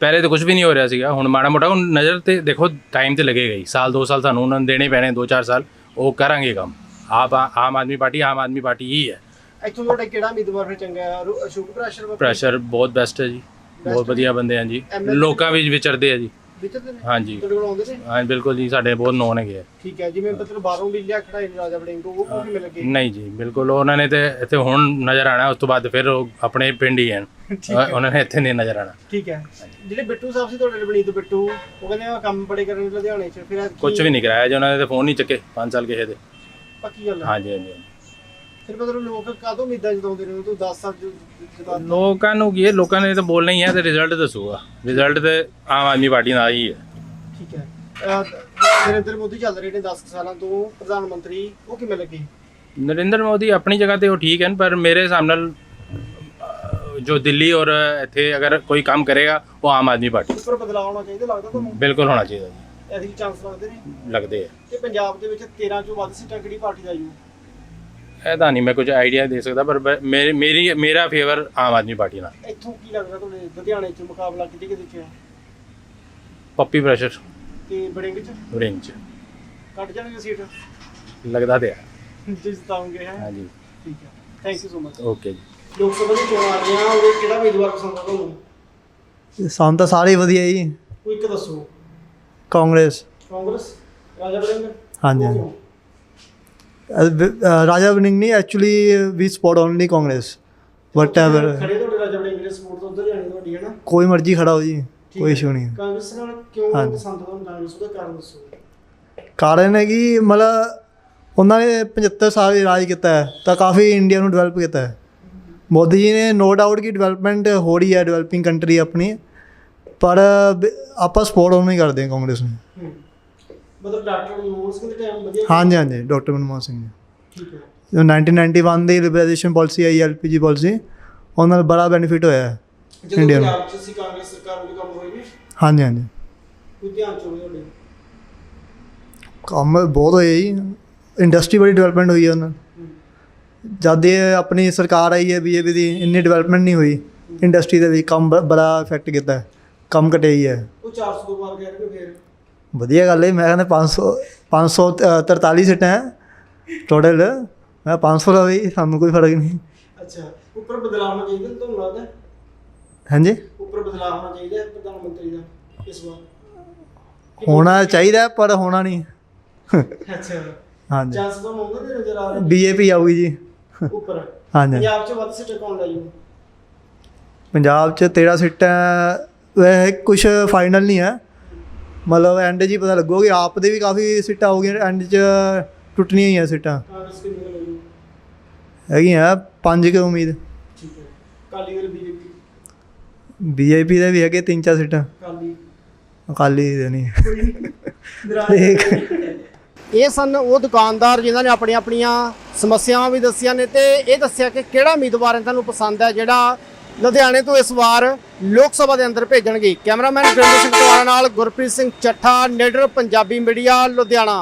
ਪਹਿਲੇ ਤਾਂ ਕੁਝ ਵੀ ਨਹੀਂ ਹੋ ਰਿਹਾ ਸੀਗਾ ਹੁਣ ਮਾੜਾ ਮੋਟਾ ਹੁਣ ਨਜ਼ਰ ਤੇ ਦੇਖੋ ਟਾਈਮ ਤੇ ਲੱਗੇਗਾ ਹੀ ਸਾਲ ਦੋ ਸਾਲ ਸਾਨੂੰ ਉਹਨਾਂ ਨੂੰ ਦੇਣੇ ਪੈਣੇ ਦੋ ਚਾਰ ਸਾਲ ਉਹ ਕਰਾਂਗੇ ਕੰਮ। ਆਪ ਆਮ ਆਦਮੀ ਪਾਰਟੀ ਆਮ ਆਦਮੀ ਪਾਰਟੀ ਹੀ ਹੈ। ਇੱਥੋਂ ਤੁਹਾਡਾ ਕਿਹੜਾ ਉਮੀਦਵਾਰ ਫਿਰ ਚੰਗਾ ਹੈ? ਰੂ- ਅਸ਼ੋਕ ਪ੍ਰੈਸ਼ਰ ਪ੍ਰੈਸ਼ਰ ਬਹੁਤ ਬੈਸਟ ਹੈ ਜੀ। ਬਹੁਤ ਵਧੀਆ ਬੰਦੇ ਆ ਜੀ। ਲੋਕਾਂ ਵਿੱਚ ਵਿਚਰਦੇ ਆ ਜੀ। ਵਿਚਰਦੇ ਨੇ? ਹਾਂਜੀ। ਤੁਹਾਡੇ ਕੋਲ ਆਉਂਦੇ ਨੇ? ਹਾਂ ਬਿਲਕੁਲ ਜੀ ਸਾਡੇ ਬਹੁਤ ਨੋਨ ਹੈਗੇ ਆ। ਠੀਕ ਹੈ ਜਿਵੇਂ ਮਤਲਬ ਬਾਹਰੋਂ ਵੀ ਲਿਆ ਖੜਾਈ ਰਾਜਾ ਵੜਿੰਗ ਉਹ ਉਹ ਕਿਵੇਂ ਲੱਗੇ ਨਹੀਂ ਜੀ ਬਿਲਕੁਲ ਉਹਨਾਂ ਨੇ ਤੇ ਇੱਥੇ ਹੁਣ ਨਜ਼ਰ ਆਣਾ ਉਸ ਤੋਂ ਬਾਅਦ ਫਿਰ ਉਹ ਆਪਣੇ ਪਿੰਡ ਹੀ ਹਨ (laughs) ਉਹਨਾਂ ਨੇ ਇੱਥੇ ਨਹੀਂ ਨਜ਼ਰ ਆਣਾ ਠੀਕ ਹੈ। ਜਿਹੜੇ ਬਿੱਟੂ ਸਾਹਿਬ ਸੀ ਤੁਹਾਡੇ ਰਵਨੀਤ ਬਿੱਟੂ ਉਹ ਕਹਿੰਦੇ ਆ ਕੰਮ ਬੜੇ ਕਰਨ ਲੁਧਿਆਣੇ 'ਚ ਫਿਰ ਕੁਝ ਵੀ ਨਹੀਂ ਕਰਾਇਆ ਜੀ ਉਹਨਾਂ ਨੇ ਤੇ ਫੋਨ ਨਹੀਂ ਚੱਕੇ 5 ਸਾਲ ਕਿਸੇ ਦੇ। ਪੱਕੀ ਗੱਲ ਹੈ। ਹਾਂਜੀ ਹਾਂਜੀ ਹਾਂਜੀ। ਫਿਰ ਮਤਲਬ ਲੋਕ ਕਾਹਤੋਂ ਉਮੀਦਾਂ ਜਤਾਉਂਦੇ ਨੇ ਤੂੰ 10 ਸਾਲ ਜੋ ਜਤਾ ਲੋਕਾਂ ਨੂੰ ਕੀ ਹੈ? ਲੋਕਾਂ ਨੇ ਤਾਂ ਬੋਲਣਾ ਹੀ ਹੈ ਤੇ ਰਿਜ਼ਲਟ ਦੱਸੂਗਾ ਰਿਜ਼ਲਟ ਤੇ ਆਮ ਆਦਮੀ ਪਾਰਟੀ ਨਾਲ ਹੀ ਹੈ। ਠੀਕ ਹੈ। ਅਹ ਨਰਿੰਦਰ ਮੋਦੀ ਚੱਲ ਰਹੇ ਨੇ 10 ਸਾਲਾਂ ਤੋਂ। ਪ੍ਰਧਾਨ ਮੰਤਰੀ ਉਹ ਕਿਵੇਂ ਲੱਗੇ? ਨਰਿੰਦਰ ਮੋਦੀ ਆਪਣੀ ਜਗ੍ਹਾ ਤੇ ਉਹ ਠੀਕ ਹਨ ਪਰ ਮੇਰੇ ਹਿਸਾਬ ਨਾਲ ਅਹ, ਜੋ ਦਿੱਲੀ ਔਰ ਇੱਥੇ ਅਗਰ ਕੋਈ ਕੰਮ ਕਰੇਗਾ ਉਹ ਆਮ ਆਦਮੀ ਪਾਰਟੀ ਉੱਪਰ ਬਦਲਾਅ ਆਉਣਾ ਚਾਹੀਦਾ ਲੱਗਦਾ ਤੁਹਾਨੂੰ? ਬਿਲਕੁਲ ਹੋਣਾ ਚਾਹੀਦਾ ਜੀ। ਐਸੀ ਚਾਂਸ ਲੱਗਦੇ ਨੇ? ਲੱਗਦੇ ਆ। ਕਿ ਪੰਜਾਬ ਦੇ ਵਿੱਚ 13 ਚੋਂ ਵੱਧ ਸੀਟਾਂ ਕਿਹੜੀ ਪਾਰਟੀ ਦਾ ਜੂ? ਇਹ ਤਾਂ ਨਹੀਂ ਮੈਂ ਕੁਝ ਆਈਡੀਆ ਦੇ ਸਕਦਾ ਪਰ ਬ- ਮੇਰੀ ਮੇਰੀ ਮੇਰਾ ਫੇਵਰ ਆਮ ਆਦਮੀ ਪਾਰਟੀ ਨਾਲ। ਇੱਥੋਂ ਕੀ ਲੱਗਦਾ ਤੁਹਾਡੇ ਲੁਧਿਆਣੇ 'ਚ ਮੁਕਾਬਲਾ ਕਿਤੇ ਕਿਤੇ 'ਚ ਹੈ? ਪੱਪੀ ਪ੍ਰੈਸ਼ਰ ਤੇ ਬੜਿੰਗ 'ਚ? ਰੇਂਜ 'ਚ। ਕੱਟ ਜਾਣਗੇ ਸੀਟ? ਲੱਗਦਾ ਤੇ ਹੈ। ਜੇ ਜਿਤਾਉਂਗੇ ਹੈ? ਹਾਂਜੀ। ਠੀਕ ਹੈ। Thank you so much okay ਜੀ। ਲੋਕ ਸਭਾ ਦੀ ਚੋਣ ਆ ਰਹੀਆਂ ਉਹਦੇ ਕਿਹੜਾ ਉਮੀਦਵਾਰ ਪਸੰਦ ਆ ਤੁਹਾਨੂੰ? ਸਾਨੂੰ ਤਾਂ ਸਾਰੇ ਵਧੀਆ ਜੀ। ਕੋਈ ਇੱਕ ਦੱਸੋ। ਕਾਂਗਰਸ। ਕਾਂਗਰਸ? ਰਾਜਾ ਵੜਿੰਗ ਹਾਂਜੀ, ਉਹ ਹਾਂਜੀ। ਕਿਉਂ? ਰਾਜਾ ਵਨਿੰਗ ਨਹੀਂ actually we support only Congress whatever ਖੜੇ ਤੁਹਾਡੇ ਰਾਜਾ ਵੜਿੰਗ ਦੇ ਸਪੋਰਟ ਤੋਂ ਉਧਰ ਜਾਣੀ ਤੁਹਾਡੀ ਹੈ ਨਾ? ਕੋਈ ਮਰਜ਼ੀ ਖੜਾ ਹੋ ਜੀ ਕੋਈ। ਇਸ਼ੂ ਨਹੀਂ। ਕਾਂਗਰਸ ਨਾਲ ਕਿਉਂ। ਪਸੰਦ ਤੁਹਾਨੂੰ ਕਾਂਗਰਸ ਉਹਦਾ ਕਾਰਨ ਦੱਸੋ। ਕਾਰਨ ਹੈ ਕਿ ਮਤਲਬ ਉਹਨਾਂ ਨੇ 75 ਸਾਲ ਹੀ ਰਾਜ ਕੀਤਾ ਹੈ ਤਾਂ ਕਾਫੀ ਇੰਡੀਆ ਨੂੰ ਡਿਵੈਲਪ ਕੀਤਾ ਹੈ। ਮੋਦੀ ਜੀ ਨੇ ਨੋ ਡਾਊਟ ਕਿ ਡਿਵੈਲਪਮੈਂਟ ਹੋ ਰਹੀ ਹੈ ਡਿਵੈਲਪਿੰਗ ਕੰਟਰੀ ਆਪਣੀ ਪਰ ਆਪਾਂ ਸਪੋਰਟ ਉਹਨੂੰ ਹੀ ਕਰਦੇ ਹਾਂ ਕਾਂਗਰਸ ਨੂੰ। ਮਤਲਬ ਡਾਕਟਰ ਮਨਮੋਹਨ ਸਿੰਘ ਦੇ ਟਾਈਮ ਵਧੀਆ ਹਾਂਜੀ ਹਾਂਜੀ ਡਾਕਟਰ ਮਨਮੋਹਨ ਸਿੰਘ ਜੀ। ਠੀਕ ਹੈ। ਜੋ 1991 ਦੀ ਲਿਬਰਲਾਈਜੇਸ਼ਨ ਪਾਲਿਸੀ ਆਈ ਐਲਪੀਜੀ ਪਾਲਿਸੀ ਉਹਨਾਂ ਨਾਲ ਬੜਾ ਬੈਨੀਫਿਟ ਹੋਇਆ ਹੈ ਜਦੋਂ ਇੰਡੀਆ ਨੂੰ। ਪੰਜਾਬ 'ਚ ਸੀ ਕਾਂਗਰਸ ਸਰਕਾਰ ਉਹਦੇ ਕੰਮ ਹੋਏ ਨੇ ਹਾਂਜੀ ਹਾਂਜੀ। ਕੋਈ ਧਿਆਨ ਚ ਤੁਹਾਡੇ? ਕੰਮ ਬਹੁਤ ਹੋਏ ਜੀ। ਇੰਡਸਟਰੀ ਬੜੀ ਡਿਵੈਲਪਮੈਂਟ ਹੋਈ ਹੈ ਉਹਨਾਂ। ਜਦ ਇਹ ਆਪਣੀ ਸਰਕਾਰ ਆਈ ਹੈ ਬੀਜੇਪੀ ਦੀ ਇੰਨੀ ਡਿਵੈਲਪਮੈਂਟ ਨਹੀਂ ਹੋਈ। ਇੰਡਸਟਰੀ ਦੇ ਵਿੱਚ ਕੰਮ ਬੜਾ ਇਫੈਕਟ ਕੀਤਾ ਹੈ। ਕੰਮ ਘਟਿਆ ਹੀ ਹੈ। ਉਹ 400 ਤੋਂ ਬਾਅਦ ਕਹਿ ਰਹੇ ਨੇ ਫੇਰ। ਵਧੀਆ ਗੱਲ ਹੈ ਮੈਂ ਕਹਿੰਦਾ 500 543 ਸੀਟਾਂ ਹੈ ਟੋਟਲ ਮੈਂ 500 ਦਾ ਵੀ ਸਾਨੂੰ ਕੋਈ ਫ਼ਰਕ ਨਹੀਂ। ਅੱਛਾ ਉੱਪਰ ਬਦਲਾਅ ਹੋਣਾ ਚਾਹੀਦਾ ਤੁਹਾਨੂੰ ਲੱਗਦਾ? ਹਾਂਜੀ? ਉੱਪਰ ਬਦਲਾਅ ਹੋਣਾ ਚਾਹੀਦਾ ਪ੍ਰਧਾਨ ਮੰਤਰੀ ਦਾ ਇਸ ਵਾਰ? ਹੋਣਾ ਚਾਹੀਦਾ ਪਰ ਹੋਣਾ ਨਹੀਂ। ਅੱਛਾ। ਹਾਂਜੀ। ਚਾਂਸ ਤਾਂ ਉਹਨਾਂ ਦੇ ਨਜ਼ਰ ਆ ਰਹੇ ਬੀਜੇਪੀ ਆਊਗੀ ਜੀ। ਉੱਪਰ। ਹਾਂਜੀ। ਪੰਜਾਬ 'ਚ ਵੱਧ ਸੀਟਾਂ ਕੌਣ ਲੈ ਜੂ ਪੰਜਾਬ 'ਚ 13 ਸੀਟਾਂ ਵੈਸੇ ਕੁਝ ਫਾਈਨਲ ਨਹੀਂ ਹੈ। ਮਤਲਬ ਐਂਡ ਹੀ ਪਤਾ ਲੱਗੂਗਾ ਆਪ ਦੇ ਵੀ ਕਾਫੀ ਸੀਟਾਂ ਹੋ ਗਈਆਂ ਐਂਡ 'ਚ ਟੁੱਟਣੀਆਂ ਹੀ ਆ ਸੀਟਾਂ। ਜੂ? ਹੈਗੀਆਂ ਪੰਜ ਕੁ ਉਮੀਦ। ਠੀਕ ਹੈ। ਕਾਲੀ ਦਲ ਬੀਜੇਪੀ ਬੀਜੇਪੀ ਦੇ ਵੀ ਹੈਗੇ ਤਿੰਨ ਚਾਰ ਸੀਟਾਂ। ਕਾਲੀ ਅਕਾਲੀ ਦੇ ਨਹੀਂ। ਦੇਖ। ਇਹ ਸਨ ਉਹ ਦੁਕਾਨਦਾਰ ਜਿਨ੍ਹਾਂ ਨੇ ਆਪਣੀਆਂ ਆਪਣੀਆਂ ਸਮੱਸਿਆਵਾਂ ਵੀ ਦੱਸੀਆਂ ਨੇ ਤੇ ਇਹ ਦੱਸਿਆ ਕਿ ਕਿਹੜਾ ਉਮੀਦਵਾਰ ਇਹਨਾਂ ਨੂੰ ਪਸੰਦ ਹੈ ਜਿਹੜਾ ਲੁਧਿਆਣੇ ਤੋਂ ਇਸ ਵਾਰ ਲੋਕ ਸਭਾ ਦੇ ਅੰਦਰ ਭੇਜਣਗੇ ਕੈਮਰਾਮੈਨ ਗੁਰਿੰਦਰ ਸਿੰਘ ਟਵਾਣਾ ਨਾਲ ਗੁਰਪ੍ਰੀਤ ਸਿੰਘ ਚੱਠਾ ਨੇਡਰ ਪੰਜਾਬੀ ਮੀਡੀਆ, ਲੁਧਿਆਣਾ।